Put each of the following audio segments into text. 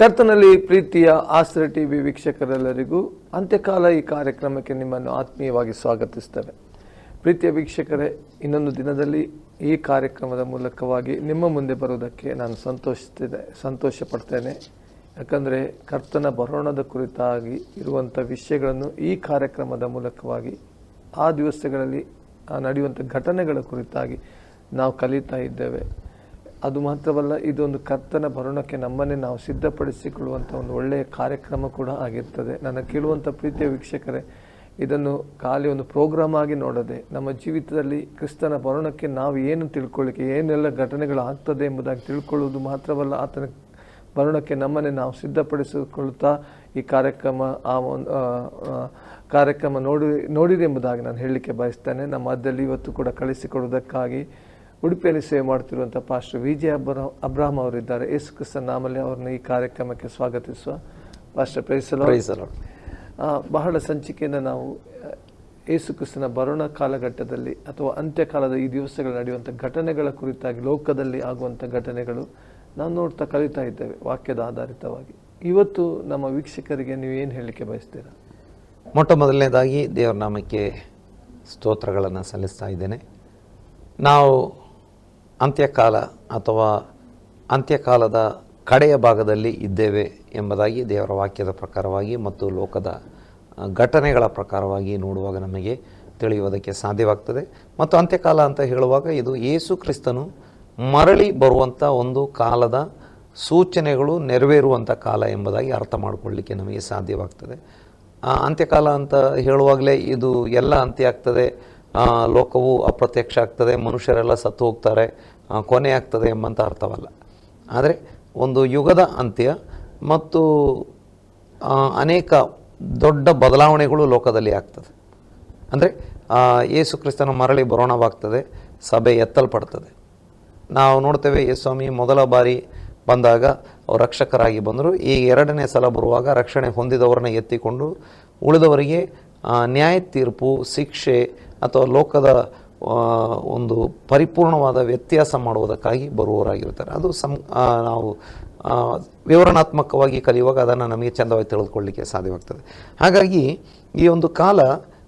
ಕರ್ತನಲ್ಲಿ ಪ್ರೀತಿಯ ಆಸ್ತ್ರ ಟಿವಿ ವೀಕ್ಷಕರೆಲ್ಲರಿಗೂ ಅಂತ್ಯಕಾಲ ಈ ಕಾರ್ಯಕ್ರಮಕ್ಕೆ ನಿಮ್ಮನ್ನು ಆತ್ಮೀಯವಾಗಿ ಸ್ವಾಗತಿಸ್ತೇವೆ. ಪ್ರೀತಿಯ ವೀಕ್ಷಕರೇ, ಇನ್ನೊಂದು ದಿನದಲ್ಲಿ ಈ ಕಾರ್ಯಕ್ರಮದ ಮೂಲಕವಾಗಿ ನಿಮ್ಮ ಮುಂದೆ ಬರುವುದಕ್ಕೆ ನಾನು ಸಂತೋಷಿಸ್ತಿದೆ ಸಂತೋಷ ಪಡ್ತೇನೆ ಯಾಕಂದರೆ ಕರ್ತನ ಬರೋಣದ ಕುರಿತಾಗಿ ಇರುವಂಥ ವಿಷಯಗಳನ್ನು ಈ ಕಾರ್ಯಕ್ರಮದ ಮೂಲಕವಾಗಿ, ಆ ದಿವಸಗಳಲ್ಲಿ ನಡೆಯುವಂಥ ಘಟನೆಗಳ ಕುರಿತಾಗಿ ನಾವು ಕಲಿತಾ ಇದ್ದೇವೆ. ಅದು ಮಾತ್ರವಲ್ಲ, ಇದೊಂದು ಕರ್ತನ ಭರುಣಕ್ಕೆ ನಮ್ಮನ್ನೇ ನಾವು ಸಿದ್ಧಪಡಿಸಿಕೊಳ್ಳುವಂಥ ಒಂದು ಒಳ್ಳೆಯ ಕಾರ್ಯಕ್ರಮ ಕೂಡ ಆಗಿರ್ತದೆ. ನನ್ನ ಕೇಳುವಂಥ ಪ್ರೀತಿಯ ವೀಕ್ಷಕರೇ, ಇದನ್ನು ಖಾಲಿ ಒಂದು ಪ್ರೋಗ್ರಾಮ್ ಆಗಿ ನೋಡದೆ, ನಮ್ಮ ಜೀವಿತದಲ್ಲಿ ಕ್ರಿಸ್ತನ ಭರುಣಕ್ಕೆ ನಾವು ಏನು ತಿಳ್ಕೊಳ್ಳಿಕ್ಕೆ, ಏನೆಲ್ಲ ಘಟನೆಗಳು ಆಗ್ತದೆ ಎಂಬುದಾಗಿ ತಿಳ್ಕೊಳ್ಳುವುದು ಮಾತ್ರವಲ್ಲ, ಆತನ ಭರುಣಕ್ಕೆ ನಮ್ಮನ್ನೇ ನಾವು ಸಿದ್ಧಪಡಿಸಿಕೊಳ್ಳುತ್ತಾ ಈ ಕಾರ್ಯಕ್ರಮ, ಆ ಒಂದು ಕಾರ್ಯಕ್ರಮ ನೋಡಿ ನೋಡಿದೆ ಎಂಬುದಾಗಿ ನಾನು ಹೇಳಲಿಕ್ಕೆ ಬಯಸ್ತೇನೆ. ನಮ್ಮ ಮಧ್ಯದಲ್ಲಿ ಇವತ್ತು ಕೂಡ ಕಳಿಸಿಕೊಡುವುದಕ್ಕಾಗಿ ಉಡುಪಿಯಲ್ಲಿ ಸೇವೆ ಮಾಡ್ತಿರುವಂಥ ಪಾಸ್ಟರ್ ವಿಜಯ ಅಬ್ರ ಅಬ್ರಾಹಂ ಅವರಿದ್ದಾರೆ. ಯೇಸು ಕ್ರಿಸ್ತನ ನಾಮಲ್ಲಿ ಅವ್ರನ್ನ ಈ ಕಾರ್ಯಕ್ರಮಕ್ಕೆ ಸ್ವಾಗತಿಸುವ ಪಾಸ್ಟರ್ ಪ್ರೈಸಲ ಬಹಳ ಸಂಚಿಕೆಯನ್ನು ನಾವು ಯೇಸು ಕ್ರಿಸ್ತನ ಬರೋಣ ಕಾಲಘಟ್ಟದಲ್ಲಿ ಅಥವಾ ಅಂತ್ಯಕಾಲದ ಈ ದಿವಸಗಳು ನಡೆಯುವಂಥ ಘಟನೆಗಳ ಕುರಿತಾಗಿ ಲೋಕದಲ್ಲಿ ಆಗುವಂಥ ಘಟನೆಗಳು ನಾವು ನೋಡ್ತಾ ಕಲಿತಾ ಇದ್ದೇವೆ ವಾಕ್ಯದ ಆಧಾರಿತವಾಗಿ. ಇವತ್ತು ನಮ್ಮ ವೀಕ್ಷಕರಿಗೆ ನೀವು ಏನು ಹೇಳಲಿಕ್ಕೆ ಬಯಸ್ತೀರಾ? ಮೊಟ್ಟ ಮೊದಲನೇದಾಗಿ ದೇವರ ನಾಮಕ್ಕೆ ಸ್ತೋತ್ರಗಳನ್ನು ಸಲ್ಲಿಸ್ತಾ ಇದ್ದೇನೆ. ನಾವು ಅಂತ್ಯಕಾಲ ಅಥವಾ ಅಂತ್ಯಕಾಲದ ಕಡೆಯ ಭಾಗದಲ್ಲಿ ಇದ್ದೇವೆ ಎಂಬುದಾಗಿ ದೇವರ ವಾಕ್ಯದ ಪ್ರಕಾರವಾಗಿ ಮತ್ತು ಲೋಕದ ಘಟನೆಗಳ ಪ್ರಕಾರವಾಗಿ ನೋಡುವಾಗ ನಮಗೆ ತಿಳಿಯುವುದಕ್ಕೆ ಸಾಧ್ಯವಾಗ್ತದೆ. ಮತ್ತು ಅಂತ್ಯಕಾಲ ಅಂತ ಹೇಳುವಾಗ ಇದು ಯೇಸು ಕ್ರಿಸ್ತನು ಮರಳಿ ಬರುವಂಥ ಒಂದು ಕಾಲದ ಸೂಚನೆಗಳು ನೆರವೇರುವಂಥ ಕಾಲ ಎಂಬುದಾಗಿ ಅರ್ಥ ಮಾಡಿಕೊಳ್ಳಲಿಕ್ಕೆ ನಮಗೆ ಸಾಧ್ಯವಾಗ್ತದೆ. ಅಂತ್ಯಕಾಲ ಅಂತ ಹೇಳುವಾಗಲೇ ಇದು ಎಲ್ಲ ಅಂತ್ಯ ಆಗ್ತದೆ. ಲೋಕವು ಅಪ್ರತ್ಯಕ್ಷ ಆಗ್ತದೆ, ಮನುಷ್ಯರೆಲ್ಲ ಸತ್ತು ಹೋಗ್ತಾರೆ ಕೊನೆ ಆಗ್ತದೆ ಎಂಬಂಥ ಅರ್ಥವಲ್ಲ. ಆದರೆ ಒಂದು ಯುಗದ ಅಂತ್ಯ ಮತ್ತು ಅನೇಕ ದೊಡ್ಡ ಬದಲಾವಣೆಗಳು ಲೋಕದಲ್ಲಿ ಆಗ್ತದೆ. ಅಂದರೆ ಯೇಸು ಕ್ರಿಸ್ತನ ಮರಳಿ ಬರೋಣವಾಗ್ತದೆ, ಸಭೆ ಎತ್ತಲ್ಪಡ್ತದೆ. ನಾವು ನೋಡ್ತೇವೆ ಯೇಸು ಸ್ವಾಮಿ ಮೊದಲ ಬಾರಿ ಬಂದಾಗ ಅವರು ರಕ್ಷಕರಾಗಿ ಬಂದರು. ಈ ಎರಡನೇ ಸಲ ಬರುವಾಗ ರಕ್ಷಣೆ ಹೊಂದಿದವರನ್ನ ಎತ್ತಿಕೊಂಡು ಉಳಿದವರಿಗೆ ನ್ಯಾಯ ತೀರ್ಪು ಶಿಕ್ಷೆ ಅಥವಾ ಲೋಕದ ಒಂದು ಪರಿಪೂರ್ಣವಾದ ವ್ಯತ್ಯಾಸ ಮಾಡುವುದಕ್ಕಾಗಿ ಬರುವವರಾಗಿರ್ತಾರೆ ಅದು ಸಂ ನಾವು ವಿವರಣಾತ್ಮಕವಾಗಿ ಕಲಿಯುವಾಗ ಅದನ್ನು ನಮಗೆ ಚಂದವಾಗಿ ತಿಳಿದುಕೊಳ್ಳಲಿಕ್ಕೆ ಸಾಧ್ಯವಾಗ್ತದೆ. ಹಾಗಾಗಿ ಈ ಒಂದು ಕಾಲ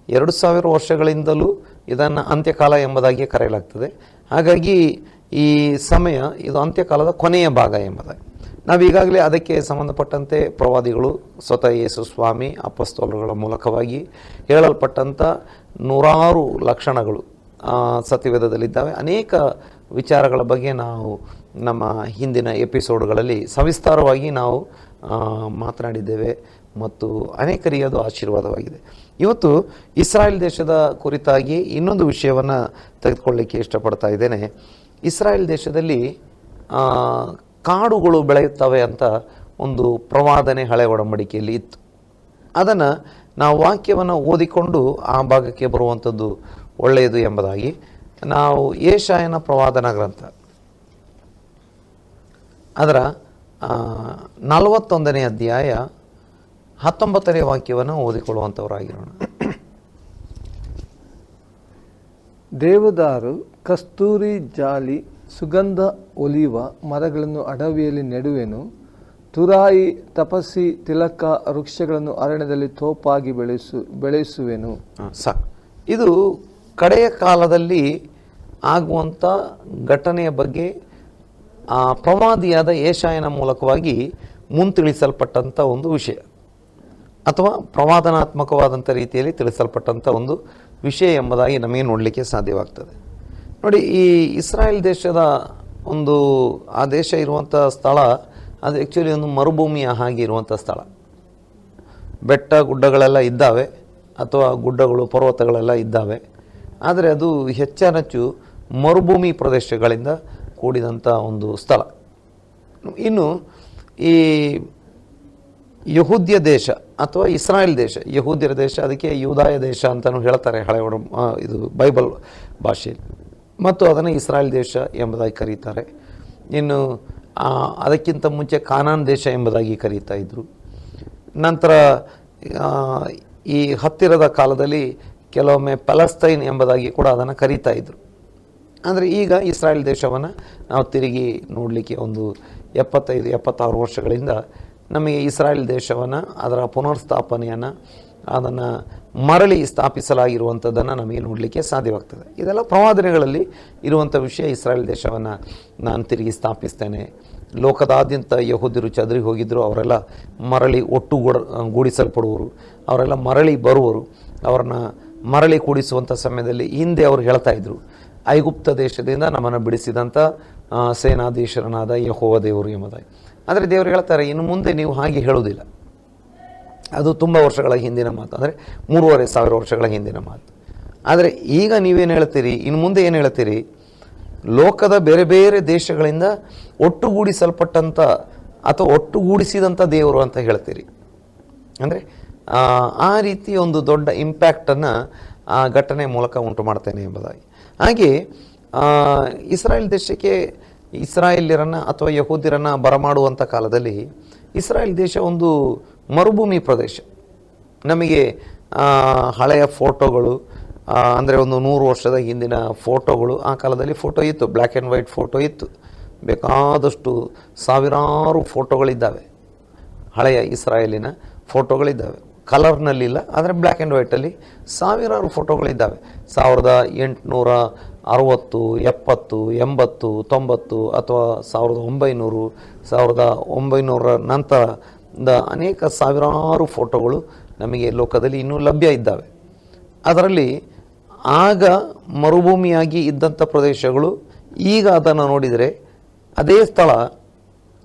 ಎರಡು ಸಾವಿರ ವರ್ಷಗಳಿಂದಲೂ ಇದನ್ನು ಅಂತ್ಯಕಾಲ ಎಂಬುದಾಗಿ ಕರೆಯಲಾಗ್ತದೆ. ಹಾಗಾಗಿ ಈ ಸಮಯ ಇದು ಅಂತ್ಯಕಾಲದ ಕೊನೆಯ ಭಾಗ ಎಂಬುದಾಗಿ. ನಾವು ಈಗಾಗಲೇ ಅದಕ್ಕೆ ಸಂಬಂಧಪಟ್ಟಂತೆ ಪ್ರವಾದಿಗಳು, ಸ್ವತಃ ಯೇಸು ಸ್ವಾಮಿ ಅಪಸ್ತೋಲಗಳ ಮೂಲಕವಾಗಿ ಹೇಳಲ್ಪಟ್ಟಂಥ ನೂರಾರು ಲಕ್ಷಣಗಳು ಸತ್ಯವೇದದಲ್ಲಿದ್ದಾವೆ ಅನೇಕ ವಿಚಾರಗಳ ಬಗ್ಗೆ ನಾವು ನಮ್ಮ ಹಿಂದಿನ ಎಪಿಸೋಡ್ಗಳಲ್ಲಿ ಸವಿಸ್ತಾರವಾಗಿ ನಾವು ಮಾತನಾಡಿದ್ದೇವೆ ಮತ್ತು ಅನೇಕರಿಗೆ ಅದು ಆಶೀರ್ವಾದವಾಗಿದೆ. ಇವತ್ತು ಇಸ್ರಾಯೇಲ್ ದೇಶದ ಕುರಿತಾಗಿ ಇನ್ನೊಂದು ವಿಷಯವನ್ನು ತೆಗೆದುಕೊಳ್ಳಿಕ್ಕೆ ಇಷ್ಟಪಡ್ತಾ ಇದ್ದೇನೆ. ಇಸ್ರಾಯೇಲ್ ದೇಶದಲ್ಲಿ ಕಾಡುಗಳು ಬೆಳೆಯುತ್ತವೆ ಅಂತ ಒಂದು ಪ್ರವಾದನೆ ಹಳೆ ಒಡಂಬಡಿಕೆಯಲ್ಲಿ ಇತ್ತು. ಅದನ್ನು ನಾವು ವಾಕ್ಯವನ್ನು ಓದಿಕೊಂಡು ಆ ಭಾಗಕ್ಕೆ ಬರುವಂಥದ್ದು ಒಳ್ಳೆಯದು ಎಂಬುದಾಗಿ ನಾವು ಏಷಾಯನ ಪ್ರವಾದನ ಗ್ರಂಥ. ಅದರ ನಲವತ್ತೊಂದನೇ ಅಧ್ಯಾಯ ಹತ್ತೊಂಬತ್ತನೇ ವಾಕ್ಯವನ್ನು ಓದಿಕೊಳ್ಳುವಂಥವರಾಗಿರೋಣ. ದೇವದಾರು ಕಸ್ತೂರಿ ಜಾಲಿ ಸುಗಂಧ ಒಲಿಯುವ ಮರಗಳನ್ನು ಅಡವಿಯಲ್ಲಿ ನೆಡುವೆನು. ತುರಾಯಿ ತಪಸ್ಸಿ ತಿಲಕ ವೃಕ್ಷಗಳನ್ನು ಅರಣ್ಯದಲ್ಲಿ ತೋಪಾಗಿ ಬೆಳೆಸು, ಬೆಳೆಸುವೆನು. ಸಾಕು ಇದು ಕಡೆಯ ಕಾಲದಲ್ಲಿ ಆಗುವಂಥ ಘಟನೆಯ ಬಗ್ಗೆ ಆ ಪ್ರವಾದಿಯಾದ ಏಷಾಯನ ಮೂಲಕವಾಗಿ ಮುಂತಿಳಿಸಲ್ಪಟ್ಟಂಥ ಒಂದು ವಿಷಯ. ಅಥವಾ ಪ್ರವಾದನಾತ್ಮಕವಾದಂಥ ರೀತಿಯಲ್ಲಿ ತಿಳಿಸಲ್ಪಟ್ಟಂಥ ಒಂದು ವಿಷಯ ಎಂಬುದಾಗಿ ನಮಗೆ ನೋಡಲಿಕ್ಕೆ ಸಾಧ್ಯವಾಗ್ತದೆ. ನೋಡಿ, ಈ ಇಸ್ರಾಯೇಲ್ ದೇಶದ ಒಂದು, ಆ ದೇಶ ಇರುವಂಥ ಸ್ಥಳ ಅದು ಆ್ಯಕ್ಚುಲಿ ಒಂದು ಮರುಭೂಮಿಯ ಹಾಗೆ ಇರುವಂಥ ಸ್ಥಳ. ಬೆಟ್ಟ ಗುಡ್ಡಗಳೆಲ್ಲ ಇದ್ದಾವೆ, ಅಥವಾ ಗುಡ್ಡಗಳು, ಪರ್ವತಗಳೆಲ್ಲ ಇದ್ದಾವೆ. ಆದರೆ ಅದು ಹೆಚ್ಚಾನಚ್ಚು ಮರುಭೂಮಿ ಪ್ರದೇಶಗಳಿಂದ ಕೂಡಿದಂಥ ಒಂದು ಸ್ಥಳ. ಇನ್ನು ಈ ಯಹೂದ್ಯ ದೇಶ ಅಥವಾ ಇಸ್ರಾಯೇಲ್ ದೇಶ, ಯಹೂದ್ಯರ ದೇಶ, ಅದಕ್ಕೆ ಯೂದಾಯ ದೇಶ ಅಂತಲೂ ಹೇಳ್ತಾರೆ ಹಳೆ ಒಡ ಇದು ಬೈಬಲ್ ಭಾಷೆಯಲ್ಲಿ. ಮತ್ತು ಅದನ್ನು ಇಸ್ರಾಯೇಲ್ ದೇಶ ಎಂಬುದಾಗಿ ಕರೀತಾರೆ. ಇನ್ನು ಅದಕ್ಕಿಂತ ಮುಂಚೆ ಕಾನಾನ್ ದೇಶ ಎಂಬುದಾಗಿ ಕರೀತಾ ಇದ್ದರು ನಂತರ ಈ ಹತ್ತಿರದ ಕಾಲದಲ್ಲಿ ಕೆಲವೊಮ್ಮೆ ಪಲಸ್ತೈನ್ ಎಂಬುದಾಗಿ ಕೂಡ ಅದನ್ನು ಕರೀತಾ ಇದ್ದರು ಅಂದರೆ ಈಗ ಇಸ್ರಾಯೇಲ್ ದೇಶವನ್ನು ನಾವು ತಿರುಗಿ ನೋಡಲಿಕ್ಕೆ ಒಂದು ಎಪ್ಪತ್ತೈದು, ಎಪ್ಪತ್ತಾರು ವರ್ಷಗಳಿಂದ ನಮಗೆ ಇಸ್ರಾಯೇಲ್ ದೇಶವನ್ನು ಅದರ ಪುನರ್ಸ್ಥಾಪನೆಯನ್ನು ಅದನ್ನು ಮರಳಿ ಸ್ಥಾಪಿಸಲಾಗಿರುವಂಥದ್ದನ್ನು ನಮಗೆ ನೋಡಲಿಕ್ಕೆ ಸಾಧ್ಯವಾಗ್ತದೆ. ಇದೆಲ್ಲ ಪ್ರವಾದನೆಗಳಲ್ಲಿ ಇರುವಂಥ ವಿಷಯ ಇಸ್ರಾಯೇಲ್ ದೇಶವನ್ನು ನಾನು ತಿರುಗಿ ಸ್ಥಾಪಿಸ್ತೇನೆ. ಲೋಕದಾದ್ಯಂತ ಯಹೋದಿರು ಚದರಿ ಹೋಗಿದ್ದರು ಅವರೆಲ್ಲ ಮರಳಿ ಒಟ್ಟುಗೂಡ ಗೂಡಿಸಲ್ಪಡುವರು, ಅವರೆಲ್ಲ ಮರಳಿ ಬರುವರು, ಅವರನ್ನು ಮರಳಿ ಕೂಡಿಸುವಂಥ ಸಮಯದಲ್ಲಿ ಹಿಂದೆ ಅವರು ಹೇಳ್ತಾ ಇದ್ರು, ಐಗುಪ್ತ ದೇಶದಿಂದ ನಮ್ಮನ್ನು ಬಿಡಿಸಿದಂಥ ಸೇನಾಧೀಶರನಾದ ಯಹೋವ ದೇವರು ಎಂಬುದಾಗಿ. ಆದರೆ ದೇವರು ಹೇಳ್ತಾರೆ, ಇನ್ನು ಮುಂದೆ ನೀವು ಹಾಗೆ ಹೇಳುವುದಿಲ್ಲ. ಅದು ತುಂಬ ವರ್ಷಗಳ ಹಿಂದಿನ ಮಾತು. ಅಂದರೆ ಮೂರುವರೆ ಸಾವಿರ ವರ್ಷಗಳ ಹಿಂದಿನ ಮಾತು. ಆದರೆ ಈಗ ನೀವೇನು ಹೇಳ್ತೀರಿ? ಇನ್ನು ಮುಂದೆ ಏನು ಹೇಳ್ತೀರಿ? ಲೋಕದ ಬೇರೆ ಬೇರೆ ದೇಶಗಳಿಂದ ಒಟ್ಟುಗೂಡಿಸಲ್ಪಟ್ಟಂಥ ಅಥವಾ ಒಟ್ಟುಗೂಡಿಸಿದಂಥ ದೇವರು ಅಂತ ಹೇಳ್ತೀರಿ. ಅಂದರೆ, ಆ ರೀತಿ ಒಂದು ದೊಡ್ಡ ಇಂಪ್ಯಾಕ್ಟನ್ನು ಆ ಘಟನೆ ಮೂಲಕ ಉಂಟು ಮಾಡ್ತೇನೆ ಎಂಬುದಾಗಿ. ಹಾಗೆ ಇಸ್ರಾಯೇಲ್ ದೇಶಕ್ಕೆ ಇಸ್ರಾಯೇಲ್ಯರನ್ನು ಅಥವಾ ಯಹೂದಿರನ್ನು ಬರಮಾಡುವಂಥ ಕಾಲದಲ್ಲಿ ಇಸ್ರಾಯೇಲ್ ದೇಶ ಒಂದು ಮರುಭೂಮಿ ಪ್ರದೇಶ. ನಮಗೆ ಹಳೆಯ ಫೋಟೋಗಳು ಅಂದರೆ ಒಂದು ನೂರು ವರ್ಷದ ಹಿಂದಿನ ಫೋಟೋಗಳು, ಆ ಕಾಲದಲ್ಲಿ ಫೋಟೋ ಇತ್ತು. ಬ್ಲ್ಯಾಕ್ ಆ್ಯಂಡ್ ವೈಟ್ ಫೋಟೋ ಇತ್ತು. ಬೇಕಾದಷ್ಟು ಸಾವಿರಾರು ಫೋಟೋಗಳಿದ್ದಾವೆ. ಹಳೆಯ ಇಸ್ರಾಯೇಲಿನ ಫೋಟೋಗಳಿದ್ದಾವೆ. ಕಲರ್ನಲ್ಲಿಲ್ಲ, ಆದರೆ ಬ್ಲ್ಯಾಕ್ ಆ್ಯಂಡ್ ವೈಟಲ್ಲಿ ಸಾವಿರಾರು ಫೋಟೋಗಳಿದ್ದಾವೆ. ಸಾವಿರದ ಎಂಟುನೂರ ಅರುವತ್ತು, ಎಪ್ಪತ್ತು, ಎಂಬತ್ತು, ತೊಂಬತ್ತು ಅಥವಾ ಸಾವಿರದ ಒಂಬೈನೂರು, ಸಾವಿರದ ಒಂಬೈನೂರ ನಂತರದ ಅನೇಕ ಸಾವಿರಾರು ಫೋಟೋಗಳು ನಮಗೆ ಲೋಕದಲ್ಲಿ ಇನ್ನೂ ಲಭ್ಯ ಇದ್ದಾವೆ. ಅದರಲ್ಲಿ ಆಗ ಮರುಭೂಮಿಯಾಗಿ ಇದ್ದಂಥ ಪ್ರದೇಶಗಳು ಈಗ ಅದನ್ನು ನೋಡಿದರೆ ಅದೇ ಸ್ಥಳ,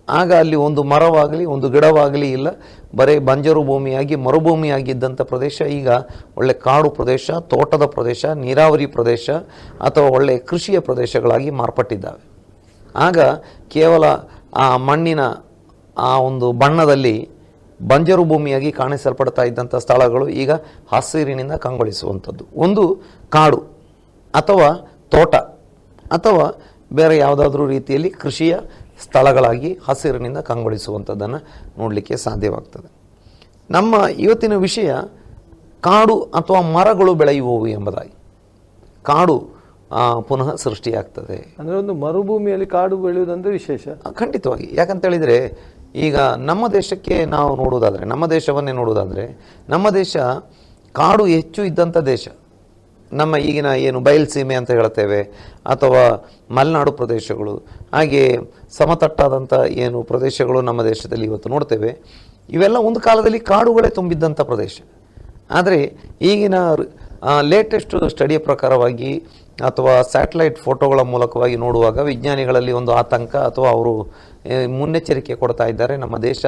ಆಗ ಅಲ್ಲಿ ಒಂದು ಮರವಾಗಲಿ, ಒಂದು ಗಿಡವಾಗಲಿ ಇಲ್ಲ, ಬರೀ ಬಂಜರು ಭೂಮಿಯಾಗಿ ಮರುಭೂಮಿಯಾಗಿ ಇದ್ದಂಥ ಪ್ರದೇಶ, ಈಗ ಒಳ್ಳೆ ಕಾಡು ಪ್ರದೇಶ, ತೋಟದ ಪ್ರದೇಶ, ನೀರಾವರಿ ಪ್ರದೇಶ ಅಥವಾ ಒಳ್ಳೆ ಕೃಷಿಯ ಪ್ರದೇಶಗಳಾಗಿ ಮಾರ್ಪಟ್ಟಿದ್ದಾವೆ. ಆಗ ಕೇವಲ ಆ ಮಣ್ಣಿನ ಆ ಒಂದು ಬಣ್ಣದಲ್ಲಿ ಬಂಜರು ಭೂಮಿಯಾಗಿ ಕಾಣಿಸಲ್ಪಡ್ತಾ ಇದ್ದಂಥ ಸ್ಥಳಗಳು ಈಗ ಹಸಿರಿನಿಂದ ಕಂಗೊಳಿಸುವಂಥದ್ದು. ಒಂದು ಕಾಡು ಅಥವಾ ತೋಟ ಅಥವಾ ಬೇರೆ ಯಾವುದಾದ್ರೂ ರೀತಿಯಲ್ಲಿ ಕೃಷಿಯ ಸ್ಥಳಗಳಾಗಿ ಹಸಿರಿನಿಂದ ಕಂಗೊಳಿಸುವಂಥದ್ದನ್ನು ನೋಡಲಿಕ್ಕೆ ಸಾಧ್ಯವಾಗ್ತದೆ. ನಮ್ಮ ಇವತ್ತಿನ ವಿಷಯ ಕಾಡು ಅಥವಾ ಮರಗಳು ಬೆಳೆಯುವವು ಎಂಬುದಾಗಿ. ಕಾಡು ಪುನಃ ಸೃಷ್ಟಿಯಾಗ್ತದೆ. ಅಂದರೆ ಒಂದು ಮರುಭೂಮಿಯಲ್ಲಿ ಕಾಡು ಬೆಳೆಯುವುದಂದರೆ ವಿಶೇಷ? ಖಂಡಿತವಾಗಿ. ಯಾಕಂತ ಹೇಳಿದರೆ ಈಗ ನಮ್ಮ ದೇಶಕ್ಕೆ ನಾವು ನೋಡುವುದಾದರೆ, ನಮ್ಮ ದೇಶವನ್ನೇ ನೋಡುವುದಾದರೆ, ನಮ್ಮ ದೇಶ ಕಾಡು ಹೆಚ್ಚು ಇದ್ದಂಥ ದೇಶ. ನಮ್ಮ ಈಗಿನ ಏನು ಬಯಲುಸೀಮೆ ಅಂತ ಹೇಳ್ತೇವೆ ಅಥವಾ ಮಲೆನಾಡು ಪ್ರದೇಶಗಳು, ಹಾಗೆ ಸಮತಟ್ಟಾದಂಥ ಏನು ಪ್ರದೇಶಗಳು ನಮ್ಮ ದೇಶದಲ್ಲಿ ಇವತ್ತು ನೋಡ್ತೇವೆ. ಇವೆಲ್ಲ ಒಂದು ಕಾಲದಲ್ಲಿ ಕಾಡುಗಳೇ ತುಂಬಿದ್ದಂಥ ಪ್ರದೇಶ. ಆದರೆ ಈಗಿನ ಲೇಟೆಸ್ಟ್ ಸ್ಟಡಿಯ ಪ್ರಕಾರವಾಗಿ ಅಥವಾ ಸ್ಯಾಟಲೈಟ್ ಫೋಟೋಗಳ ಮೂಲಕವಾಗಿ ನೋಡುವಾಗ ವಿಜ್ಞಾನಿಗಳಲ್ಲಿ ಒಂದು ಆತಂಕ ಅಥವಾ ಅವರು ಮುನ್ನೆಚ್ಚರಿಕೆ ಕೊಡ್ತಾ ಇದ್ದಾರೆ. ನಮ್ಮ ದೇಶ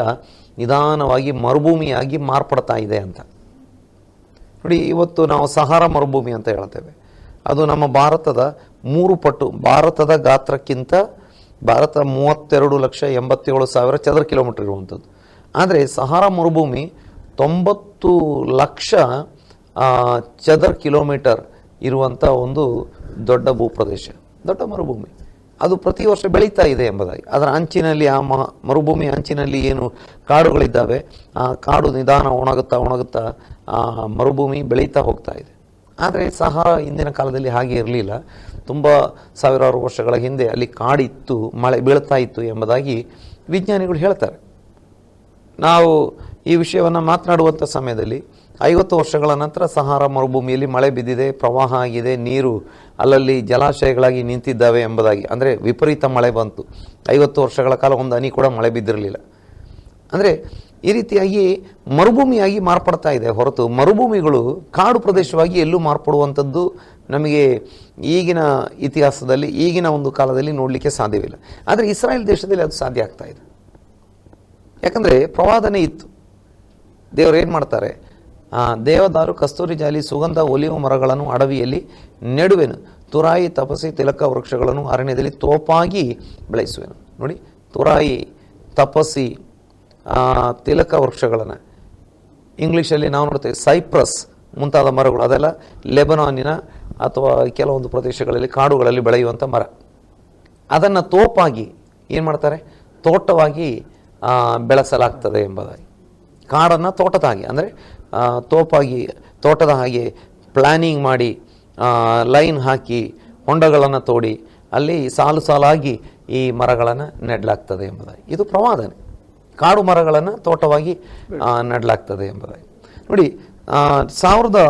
ನಿಧಾನವಾಗಿ ಮರುಭೂಮಿಯಾಗಿ ಮಾರ್ಪಡ್ತಾ ಇದೆ ಅಂತ. ನೋಡಿ, ಇವತ್ತು ನಾವು ಸಹಾರ ಮರುಭೂಮಿ ಅಂತ ಹೇಳ್ತೇವೆ. ಅದು ನಮ್ಮ ಭಾರತದ ಮೂರು ಪಟ್ಟು, ಭಾರತದ ಗಾತ್ರಕ್ಕಿಂತ ಭಾರತ ಮೂವತ್ತೆರಡು ಲಕ್ಷ ಎಂಬತ್ತೇಳು ಸಾವಿರ ಚದರ ಕಿಲೋಮೀಟರ್ ಇರುವಂಥದ್ದು. ಆದರೆ ಸಹಾರ ಮರುಭೂಮಿ ತೊಂಬತ್ತು ಲಕ್ಷ ಚದರ್ ಕಿಲೋಮೀಟರ್ ಇರುವಂಥ ಒಂದು ದೊಡ್ಡ ಭೂಪ್ರದೇಶ, ದೊಡ್ಡ ಮರುಭೂಮಿ. ಅದು ಪ್ರತಿ ವರ್ಷ ಬೆಳೀತಾ ಇದೆ ಎಂಬುದಾಗಿ. ಅದರ ಅಂಚಿನಲ್ಲಿ, ಆ ಮ, ಮರುಭೂಮಿ ಅಂಚಿನಲ್ಲಿ ಏನು ಕಾಡುಗಳಿದ್ದಾವೆ, ಆ ಕಾಡು ನಿಧಾನ ಒಣಗುತ್ತಾ ಒಣಗುತ್ತಾ, ಆ ಮರುಭೂಮಿ ಬೆಳೀತಾ ಹೋಗ್ತಾ ಇದೆ. ಆದರೆ ಸಹ ಹಿಂದಿನ ಕಾಲದಲ್ಲಿ ಹಾಗೆ ಇರಲಿಲ್ಲ. ತುಂಬ ಸಾವಿರಾರು ವರ್ಷಗಳ ಹಿಂದೆ ಅಲ್ಲಿ ಕಾಡಿತ್ತು, ಮಳೆ ಬೀಳ್ತಾ ಇತ್ತು ಎಂಬುದಾಗಿ ವಿಜ್ಞಾನಿಗಳು ಹೇಳ್ತಾರೆ. ನಾವು ಈ ವಿಷಯವನ್ನು ಮಾತನಾಡುವಂಥ ಸಮಯದಲ್ಲಿ ಐವತ್ತು ವರ್ಷಗಳ ನಂತರ ಸಹಾರ ಮರುಭೂಮಿಯಲ್ಲಿ ಮಳೆ ಬಿದ್ದಿದೆ, ಪ್ರವಾಹ ಆಗಿದೆ, ನೀರು ಅಲ್ಲಲ್ಲಿ ಜಲಾಶಯಗಳಾಗಿ ನಿಂತಿದ್ದಾವೆ ಎಂಬುದಾಗಿ. ಅಂದರೆ ವಿಪರೀತ ಮಳೆ ಬಂತು. ಐವತ್ತು ವರ್ಷಗಳ ಕಾಲ ಒಂದು ಹನಿ ಕೂಡ ಮಳೆ ಬಿದ್ದಿರಲಿಲ್ಲ. ಅಂದರೆ ಈ ರೀತಿಯಾಗಿ ಮರುಭೂಮಿಯಾಗಿ ಮಾರ್ಪಡ್ತಾ ಇದೆ. ಹೊರತು ಮರುಭೂಮಿಗಳು ಕಾಡು ಪ್ರದೇಶವಾಗಿ ಎಲ್ಲೂ ಮಾರ್ಪಡುವಂಥದ್ದು ನಮಗೆ ಈಗಿನ ಇತಿಹಾಸದಲ್ಲಿ, ಈಗಿನ ಒಂದು ಕಾಲದಲ್ಲಿ ನೋಡಲಿಕ್ಕೆ ಸಾಧ್ಯವಿಲ್ಲ. ಆದರೆ ಇಸ್ರಾಯೇಲ್ ದೇಶದಲ್ಲಿ ಅದು ಸಾಧ್ಯ ಆಗ್ತಾ ಇದೆ. ಯಾಕಂದರೆ ಪ್ರವಾದನೆ ಇತ್ತು. ದೇವರು ಏನು ಮಾಡ್ತಾರೆ? ದೇವದಾರು ಕಸ್ತೂರಿ ಜಾಲಿ ಸುಗಂಧ ಒಲಿವ ಮರಗಳನ್ನು ಅಡವಿಯಲ್ಲಿ ನೆಡುವೆನು. ತುರಾಯಿ ತಪಸಿ ತಿಲಕ ವೃಕ್ಷಗಳನ್ನು ಅರಣ್ಯದಲ್ಲಿ ತೋಪಾಗಿ ಬೆಳೆಸುವೆನು. ನೋಡಿ, ತುರಾಯಿ ತಪಸಿ ತಿಲಕ ವೃಕ್ಷಗಳನ್ನು ಇಂಗ್ಲೀಷಲ್ಲಿ ನಾವು ನೋಡ್ತೇವೆ ಸೈಪ್ರಸ್ ಮುಂತಾದ ಮರಗಳು. ಅದೆಲ್ಲ ಲೆಬನಾನಿನ ಅಥವಾ ಕೆಲವೊಂದು ಪ್ರದೇಶಗಳಲ್ಲಿ, ಕಾಡುಗಳಲ್ಲಿ ಬೆಳೆಯುವಂಥ ಮರ. ಅದನ್ನು ತೋಪಾಗಿ ಏನು ಮಾಡ್ತಾರೆ? ತೋಟವಾಗಿ ಬೆಳೆಸಲಾಗ್ತದೆ ಎಂಬುದಾಗಿ ಕಾಡನ್ನು ತೋಟದಾಗಿ, ಅಂದರೆ ತೋಪಾಗಿ, ತೋಟದ ಹಾಗೆ ಪ್ಲ್ಯಾನಿಂಗ್ ಮಾಡಿ ಲೈನ್ ಹಾಕಿ, ಹೊಂಡಗಳನ್ನು ತೋಡಿ, ಅಲ್ಲಿ ಸಾಲು ಸಾಲಾಗಿ ಈ ಮರಗಳನ್ನು ನೆಡಲಾಗ್ತದೆ ಎಂಬುದಾಗಿ. ಇದು ಪ್ರವಾದನೆ ಕಾಡು ಮರಗಳನ್ನು ತೋಟವಾಗಿ ನೆಡಲಾಗ್ತದೆ ಎಂಬುದಾಗಿ. ನೋಡಿ ಸಾವಿರದ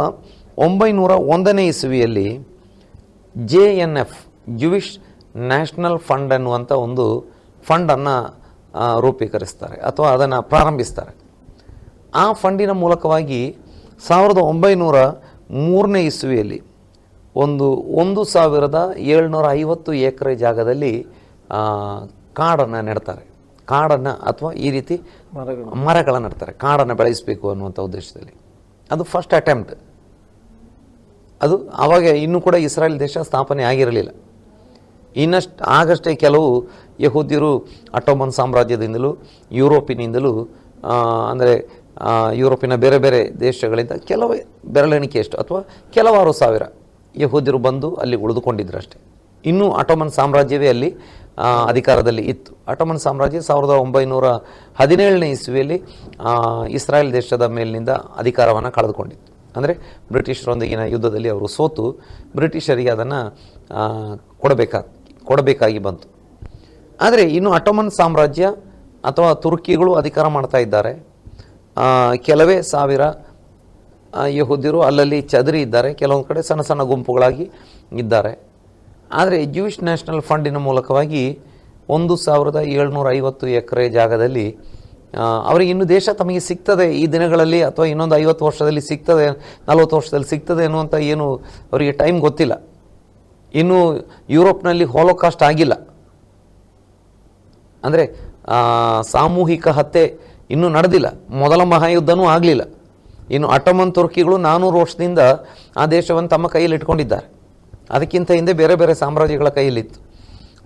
ಒಂಬೈನೂರ ಒಂದನೇ ಇಸವಿಯಲ್ಲಿ J N F Jewish national fund ಅನ್ನುವಂಥ ಒಂದು ಫಂಡನ್ನು ರೂಪೀಕರಿಸ್ತಾರೆ ಅಥವಾ ಅದನ್ನು ಪ್ರಾರಂಭಿಸ್ತಾರೆ. ಆ ಫಂಡಿನ ಮೂಲಕವಾಗಿ ಸಾವಿರದ ಒಂಬೈನೂರ ಮೂರನೇ ಇಸ್ವಿಯಲ್ಲಿ ಒಂದು ಒಂದು ಸಾವಿರದ ಏಳ್ನೂರ ಐವತ್ತು ಎಕರೆ ಜಾಗದಲ್ಲಿ ಕಾಡನ್ನು ನೆಡ್ತಾರೆ. ಕಾಡನ್ನು ಅಥವಾ ಈ ರೀತಿ ಮರಗಳನ್ನು ನೆಡ್ತಾರೆ. ಕಾಡನ್ನು ಬೆಳೆಸಬೇಕು ಅನ್ನುವಂಥ ಉದ್ದೇಶದಲ್ಲಿ. ಅದು ಫಸ್ಟ್ ಅಟೆಂಪ್ಟ್ ಅದು ಆವಾಗ ಇನ್ನೂ ಕೂಡ ಇಸ್ರಾಯೇಲ್ ದೇಶ ಸ್ಥಾಪನೆ ಆಗಿರಲಿಲ್ಲ. ಇನ್ನಷ್ಟು ಆಗಷ್ಟೇ ಕೆಲವು ಯಹೂದ್ಯರು ಅಟೋಮನ್ ಸಾಮ್ರಾಜ್ಯದಿಂದಲೂ ಯುರೋಪಿನಿಂದಲೂ ಅಂದರೆ ಯುರೋಪಿನ ಬೇರೆ ಬೇರೆ ದೇಶಗಳಿಂದ ಕೆಲವು ಬೆರಳೆಣಿಕೆಯಷ್ಟು ಅಥವಾ ಕೆಲವಾರು ಸಾವಿರ ಯಹೂದಿರು ಬಂದು ಅಲ್ಲಿ ಉಳಿದುಕೊಂಡಿದ್ರು ಅಷ್ಟೇ ಇನ್ನೂ ಅಟೋಮನ್ ಸಾಮ್ರಾಜ್ಯವೇ ಅಲ್ಲಿ ಅಧಿಕಾರದಲ್ಲಿ ಇತ್ತು. ಅಟೋಮನ್ ಸಾಮ್ರಾಜ್ಯ ಸಾವಿರದ ಒಂಬೈನೂರ ಹದಿನೇಳನೇ ಇಸ್ವಿಯಲ್ಲಿ ಇಸ್ರಾಯೇಲ್ ದೇಶದ ಮೇಲಿನಿಂದ ಅಧಿಕಾರವನ್ನು ಕಳೆದುಕೊಂಡಿತ್ತು. ಅಂದರೆ ಬ್ರಿಟಿಷರೊಂದಿಗಿನ ಯುದ್ಧದಲ್ಲಿ ಅವರು ಸೋತು, ಬ್ರಿಟಿಷರಿಗೆ ಅದನ್ನು ಕೊಡಬೇಕಾ, ಕೊಡಬೇಕಾಗಿ ಬಂತು. ಆದರೆ ಇನ್ನು ಅಟೋಮನ್ ಸಾಮ್ರಾಜ್ಯ ಅಥವಾ ತುರ್ಕಿಗಳು ಅಧಿಕಾರ ಮಾಡ್ತಾ ಇದ್ದಾರೆ. ಕೆಲವೇ ಸಾವಿರ ಯಹೂದಿರು ಅಲ್ಲಲ್ಲಿ ಚದರಿ ಇದ್ದಾರೆ. ಕೆಲವೊಂದು ಕಡೆ ಸಣ್ಣ ಸಣ್ಣ ಗುಂಪುಗಳಾಗಿ ಇದ್ದಾರೆ. ಆದರೆ ಜೂಯಿಷ್ ನ್ಯಾಷನಲ್ ಫಂಡಿನ ಮೂಲಕವಾಗಿ ಒಂದು ಸಾವಿರದ ಏಳ್ನೂರ ಐವತ್ತು ಎಕರೆ ಜಾಗದಲ್ಲಿ ಅವರಿಗೆ ಇನ್ನು ದೇಶ ತಮಗೆ ಸಿಗ್ತದೆ. ಈ ದಿನಗಳಲ್ಲಿ ಅಥವಾ ಇನ್ನೊಂದು ಐವತ್ತು ವರ್ಷದಲ್ಲಿ ಸಿಗ್ತದೆ, ನಲವತ್ತು ವರ್ಷದಲ್ಲಿ ಸಿಗ್ತದೆ ಅನ್ನುವಂಥ ಏನು ಅವರಿಗೆ ಟೈಮ್ ಗೊತ್ತಿಲ್ಲ. ಇನ್ನು ಯುರೋಪ್ನಲ್ಲಿ ಹೋಲೋಕಾಸ್ಟ್ ಆಗಿಲ್ಲ. ಅಂದರೆ ಸಾಮೂಹಿಕ ಹತ್ಯೆ ಇನ್ನೂ ನಡೆದಿಲ್ಲ. ಮೊದಲ ಮಹಾಯುದ್ಧನೂ ಆಗಲಿಲ್ಲ. ಇನ್ನು ಅಟೋಮನ್ ತುರ್ಕಿಗಳು ನಾನ್ನೂರು ವರ್ಷದಿಂದ ಆ ದೇಶವನ್ನು ತಮ್ಮ ಕೈಯಲ್ಲಿ ಇಟ್ಕೊಂಡಿದ್ದಾರೆ. ಅದಕ್ಕಿಂತ ಹಿಂದೆ ಬೇರೆ ಬೇರೆ ಸಾಮ್ರಾಜ್ಯಗಳ ಕೈಯಲ್ಲಿತ್ತು.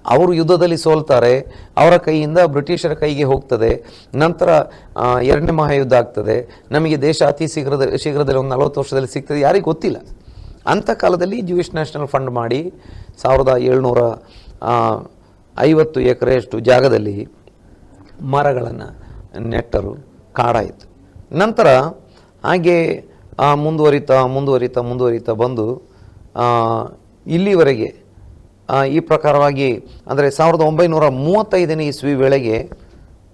ಅವರು ಯುದ್ಧದಲ್ಲಿ ಸೋಲ್ತಾರೆ, ಅವರ ಕೈಯಿಂದ ಬ್ರಿಟಿಷರ ಕೈಗೆ ಹೋಗ್ತದೆ, ನಂತರ ಎರಡನೇ ಮಹಾಯುದ್ಧ ಆಗ್ತದೆ, ನಮಗೆ ದೇಶ ಅತಿ ಶೀಘ್ರದ, ಶೀಘ್ರದಲ್ಲಿ ಒಂದು ನಲವತ್ತು ವರ್ಷದಲ್ಲಿ ಸಿಗ್ತದೆ, ಯಾರಿಗೂ ಗೊತ್ತಿಲ್ಲ. ಅಂಥ ಕಾಲದಲ್ಲಿ ಜೂಯಿಷ್ ನ್ಯಾಷನಲ್ ಫಂಡ್ ಮಾಡಿ ಸಾವಿರದ ಏಳ್ನೂರ ಐವತ್ತು ಎಕರೆಯಷ್ಟು ಜಾಗದಲ್ಲಿ ಮರಗಳನ್ನು ನೆಟ್ಟರು ಕಾಡಾಯಿತು ನಂತರ ಹಾಗೆ ಮುಂದುವರಿತಾ ಮುಂದುವರಿತಾ ಮುಂದುವರಿತಾ ಬಂದು ಇಲ್ಲಿವರೆಗೆ ಈ ಪ್ರಕಾರವಾಗಿ, ಅಂದರೆ ಸಾವಿರದ ಒಂಬೈನೂರ ಮೂವತ್ತೈದನೇ ಇಸ್ವಿ ವೇಳೆಗೆ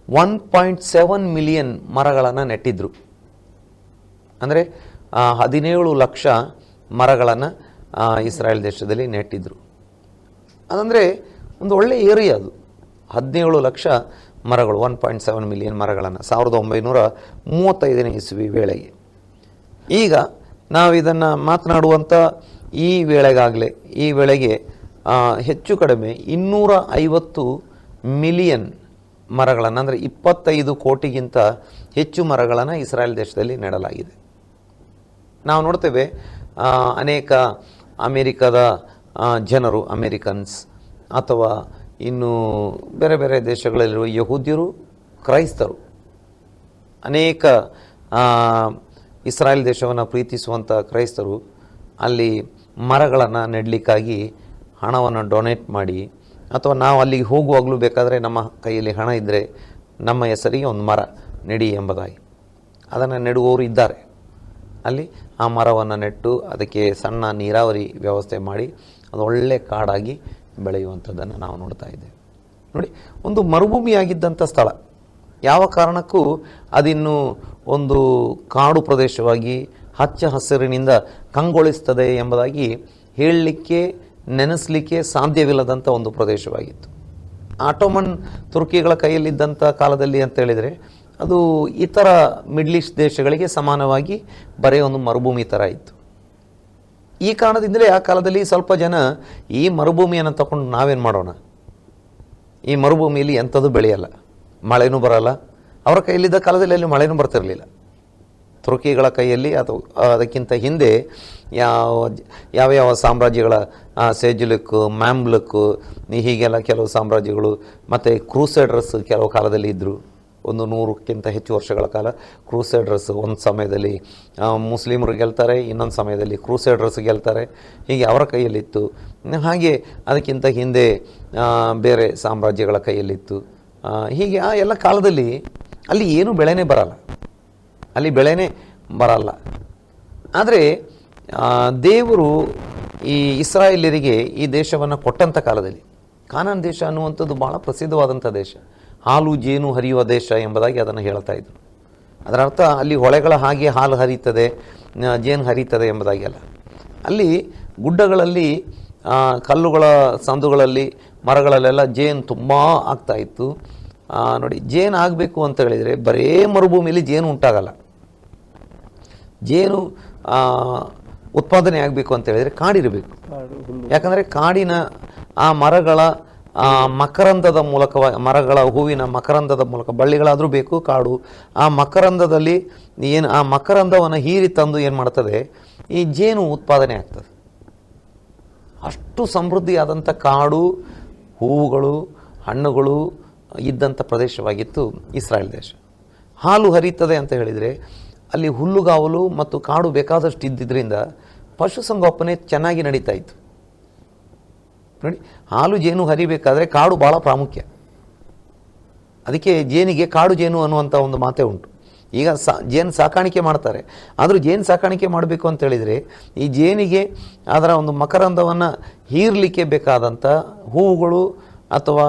ಒನ್ ಪಾಯಿಂಟ್ ಸೆವೆನ್ ಮಿಲಿಯನ್ ಮರಗಳನ್ನು ನೆಟ್ಟಿದ್ದರು ಅಂದರೆ ಹದಿನೇಳು ಲಕ್ಷ ಮರಗಳನ್ನು ಇಸ್ರಾಯೇಲ್ ದೇಶದಲ್ಲಿ ನೆಟ್ಟಿದ್ದರು ಅದಂದರೆ, ಒಂದು ಒಳ್ಳೆಯ ಏರಿಯಾ ಅದು. ಹದಿನೇಳು ಲಕ್ಷ ಮರಗಳು ಒನ್ ಪಾಯಿಂಟ್ ಸೆವೆನ್ ಮಿಲಿಯನ್ ಮರಗಳನ್ನು, ಸಾವಿರದ ಒಂಬೈನೂರ ಮೂವತ್ತೈದನೇ ಇಸ್ವಿ ವೇಳೆಗೆ ಈಗ ನಾವು ಇದನ್ನು ಮಾತನಾಡುವಂಥ ಈ ವೇಳೆಗಾಗಲೇ, ಈ ವೇಳೆಗೆ ಹೆಚ್ಚು ಕಡಿಮೆ ಇನ್ನೂರ ಐವತ್ತು ಮಿಲಿಯನ್ ಮರಗಳನ್ನು, ಅಂದರೆ ಇಪ್ಪತ್ತೈದು ಕೋಟಿಗಿಂತ ಹೆಚ್ಚು ಮರಗಳನ್ನು ಇಸ್ರಾಯೇಲ್ ದೇಶದಲ್ಲಿ ನೆಡಲಾಗಿದೆ. ನಾವು ನೋಡ್ತೇವೆ ಅನೇಕ ಅಮೇರಿಕದ ಜನರು, ಅಮೇರಿಕನ್ಸ್ ಅಥವಾ ಇನ್ನು ಬೇರೆ ಬೇರೆ ದೇಶಗಳಲ್ಲಿರುವ ಯಹೂದ್ಯರು, ಕ್ರೈಸ್ತರು, ಅನೇಕ ಇಸ್ರಾಯೇಲ್ ದೇಶವನ್ನು ಪ್ರೀತಿಸುವಂಥ ಕ್ರೈಸ್ತರು ಅಲ್ಲಿ ಮರಗಳನ್ನು ನೆಡಲಿಕ್ಕಾಗಿ ಹಣವನ್ನು ಡೊನೇಟ್ ಮಾಡಿ, ಅಥವಾ ನಾವು ಅಲ್ಲಿಗೆ ಹೋಗುವಾಗಲೂ ಬೇಕಾದರೆ ನಮ್ಮ ಕೈಯಲ್ಲಿ ಹಣ ಇದ್ದರೆ ನಮ್ಮ ಹೆಸರಿಗೆ ಒಂದು ಮರ ನೆಡಿ ಎಂಬುದಾಗಿ. ಅದನ್ನು ನೆಡುವವರು ಇದ್ದಾರೆ. ಅಲ್ಲಿ ಆ ಮರವನ್ನು ನೆಟ್ಟು ಅದಕ್ಕೆ ಸಣ್ಣ ನೀರಾವರಿ ವ್ಯವಸ್ಥೆ ಮಾಡಿ, ಅದು ಒಳ್ಳೆ ಕಾಡಾಗಿ ಬೆಳೆಯುವಂಥದ್ದನ್ನು ನಾವು ನೋಡ್ತಾ ಇದ್ದೇವೆ. ನೋಡಿ, ಒಂದು ಮರುಭೂಮಿಯಾಗಿದ್ದಂಥ ಸ್ಥಳ. ಯಾವ ಕಾರಣಕ್ಕೂ ಅದಿನ್ನು ಒಂದು ಕಾಡು ಪ್ರದೇಶವಾಗಿ ಹಚ್ಚ ಹಸಿರಿನಿಂದ ಕಂಗೊಳಿಸ್ತದೆ ಎಂಬುದಾಗಿ ಹೇಳಲಿಕ್ಕೆ, ನೆನೆಸಲಿಕ್ಕೆ ಸಾಧ್ಯವಿಲ್ಲದಂಥ ಒಂದು ಪ್ರದೇಶವಾಗಿತ್ತು. ಆಟೋಮನ್ ತುರ್ಕಿಗಳ ಕೈಯಲ್ಲಿದ್ದಂಥ ಕಾಲದಲ್ಲಿ ಅಂತ ಹೇಳಿದರೆ, ಅದು ಇತರ ಮಿಡ್ಲ್ ಈಸ್ಟ್ ದೇಶಗಳಿಗೆ ಸಮಾನವಾಗಿ ಬರೀ ಒಂದು ಮರುಭೂಮಿ ಥರ ಇತ್ತು. ಈ ಕಾರಣದಿಂದಲೇ ಆ ಕಾಲದಲ್ಲಿ ಸ್ವಲ್ಪ ಜನ ಈ ಮರುಭೂಮಿಯನ್ನು ತಗೊಂಡು ನಾವೇನು ಮಾಡೋಣ? ಈ ಮರುಭೂಮಿಯಲ್ಲಿ ಎಂಥದ್ದು ಬೆಳೆಯಲ್ಲ. ಮಳೆನೂ ಬರಲ್ಲ. ಅವರ ಕೈಯಲ್ಲಿದ್ದ ಕಾಲದಲ್ಲಿ ಅಲ್ಲಿ ಮಳೆನೂ ಬರ್ತಿರಲಿಲ್ಲ. ತುರ್ಕಿಗಳ ಕೈಯಲ್ಲಿ ಅಥವಾ ಅದಕ್ಕಿಂತ ಹಿಂದೆ ಯಾವ ಯಾವ ಸಾಮ್ರಾಜ್ಯಗಳ ಸೇಜುಲಕ್ಕು ಮ್ಯಾಮ್ಲಕ್ಕು ಮ್ಯಾಮ್ಲುಕ್, ಹೀಗೆಲ್ಲ ಕೆಲವು ಸಾಮ್ರಾಜ್ಯಗಳು ಮತ್ತು ಕ್ರೂಸೈಡರ್ಸ್ ಕೆಲವು ಕಾಲದಲ್ಲಿ ಇದ್ದರು ಒಂದು ನೂರಕ್ಕಿಂತ ಹೆಚ್ಚು ವರ್ಷಗಳ ಕಾಲ ಕ್ರೂಸೈಡ್ರಸ್ ಒಂದು ಸಮಯದಲ್ಲಿ ಮುಸ್ಲಿಮರು ಗೆಲ್ತಾರೆ, ಇನ್ನೊಂದು ಸಮಯದಲ್ಲಿ ಕ್ರೂಸೈಡ್ರಸ್ ಗೆಲ್ತಾರೆ. ಹೀಗೆ ಅವರ ಕೈಯಲ್ಲಿತ್ತು. ಹಾಗೆ ಅದಕ್ಕಿಂತ ಹಿಂದೆ ಬೇರೆ ಸಾಮ್ರಾಜ್ಯಗಳ ಕೈಯಲ್ಲಿತ್ತು. ಹೀಗೆ ಆ ಎಲ್ಲ ಕಾಲದಲ್ಲಿ ಅಲ್ಲಿ ಏನೂ ಬೆಳೆನೇ ಬರಲ್ಲ. ಅಲ್ಲಿ ಬೆಳೆನೇ ಬರಲ್ಲ. ಆದರೆ ದೇವರು ಈ ಇಸ್ರಾಯೇಲರಿಗೆ ಈ ದೇಶವನ್ನು ಕೊಟ್ಟಂಥ ಕಾಲದಲ್ಲಿ, ಕಾನಾನ್ ದೇಶ ಅನ್ನುವಂಥದ್ದು ಭಾಳ ಪ್ರಸಿದ್ಧವಾದಂಥ ದೇಶ. ಹಾಲು ಜೇನು ಹರಿಯುವ ದೇಶ ಎಂಬುದಾಗಿ ಅದನ್ನು ಹೇಳ್ತಾ ಇದ್ರು. ಅದರ ಅರ್ಥ ಅಲ್ಲಿ ಹೊಳೆಗಳ ಹಾಗೆ ಹಾಲು ಹರಿತದೆ ಜೇನು ಹರಿತದೆ ಎಂಬುದಾಗಿ ಅಲ್ಲ. ಅಲ್ಲಿ ಗುಡ್ಡಗಳಲ್ಲಿ ಕಲ್ಲುಗಳ ಸಂದುಗಳಲ್ಲಿ ಮರಗಳಲ್ಲೆಲ್ಲ ಜೇನು ತುಂಬ ಆಗ್ತಾ ಇತ್ತು. ನೋಡಿ ಜೇನು ಆಗಬೇಕು ಅಂತ ಹೇಳಿದರೆ ಬರೇ ಮರುಭೂಮಿಯಲ್ಲಿ ಜೇನು ಉಂಟಾಗಲ್ಲ. ಜೇನು ಉತ್ಪಾದನೆ ಆಗಬೇಕು ಅಂತ ಹೇಳಿದರೆ ಕಾಡಿರಬೇಕು. ಕಾಡು ಯಾಕಂದರೆ ಕಾಡಿನ ಆ ಮರಗಳ ಮಕರಂದದ ಮೂಲಕ ಮರಗಳ ಹೂವಿನ ಮಕರಂದದ ಮೂಲಕ ಬಳ್ಳಿಗಳಾದರೂ ಬೇಕು, ಕಾಡು. ಆ ಮಕರಂದದಲ್ಲಿ ಏನು, ಆ ಮಕರಂದವನ್ನು ಹೀರಿ ತಂದು ಏನು ಮಾಡ್ತದೆ? ಈ ಜೇನು ಉತ್ಪಾದನೆ ಆಗ್ತದೆ. ಅಷ್ಟು ಸಮೃದ್ಧಿಯಾದಂಥ ಕಾಡು, ಹೂವುಗಳು, ಹಣ್ಣುಗಳು ಇದ್ದಂಥ ಪ್ರದೇಶವಾಗಿತ್ತು ಇಸ್ರಾಯೇಲ್ ದೇಶ. ಹಾಲು ಹರಿಯುತ್ತದೆ ಅಂತ ಹೇಳಿದರೆ, ಅಲ್ಲಿ ಹುಲ್ಲುಗಾವಲು ಮತ್ತು ಕಾಡು ಬೇಕಾದಷ್ಟು ಇದ್ದಿದ್ದರಿಂದ ಪಶುಸಂಗೋಪನೆ ಚೆನ್ನಾಗಿ ನಡೀತಾ ಇತ್ತು. ನೋಡಿ, ಹಾಲು ಜೇನು ಹರಿಬೇಕಾದ್ರೆ ಕಾಡು ಭಾಳ ಪ್ರಾಮುಖ್ಯ. ಅದಕ್ಕೆ ಜೇನಿಗೆ ಕಾಡು ಜೇನು ಅನ್ನುವಂಥ ಒಂದು ಮಾತೇ ಉಂಟು. ಈಗ ಸಾ, ಜೇನು ಸಾಕಾಣಿಕೆ ಮಾಡ್ತಾರೆ. ಆದರೂ ಜೇನು ಸಾಕಾಣಿಕೆ ಮಾಡಬೇಕು ಅಂತ ಹೇಳಿದರೆ, ಈ ಜೇನಿಗೆ ಅದರ ಒಂದು ಮಕರಂದವನ್ನು ಹೀರಲಿಕ್ಕೆ ಬೇಕಾದಂಥ ಹೂವುಗಳು ಅಥವಾ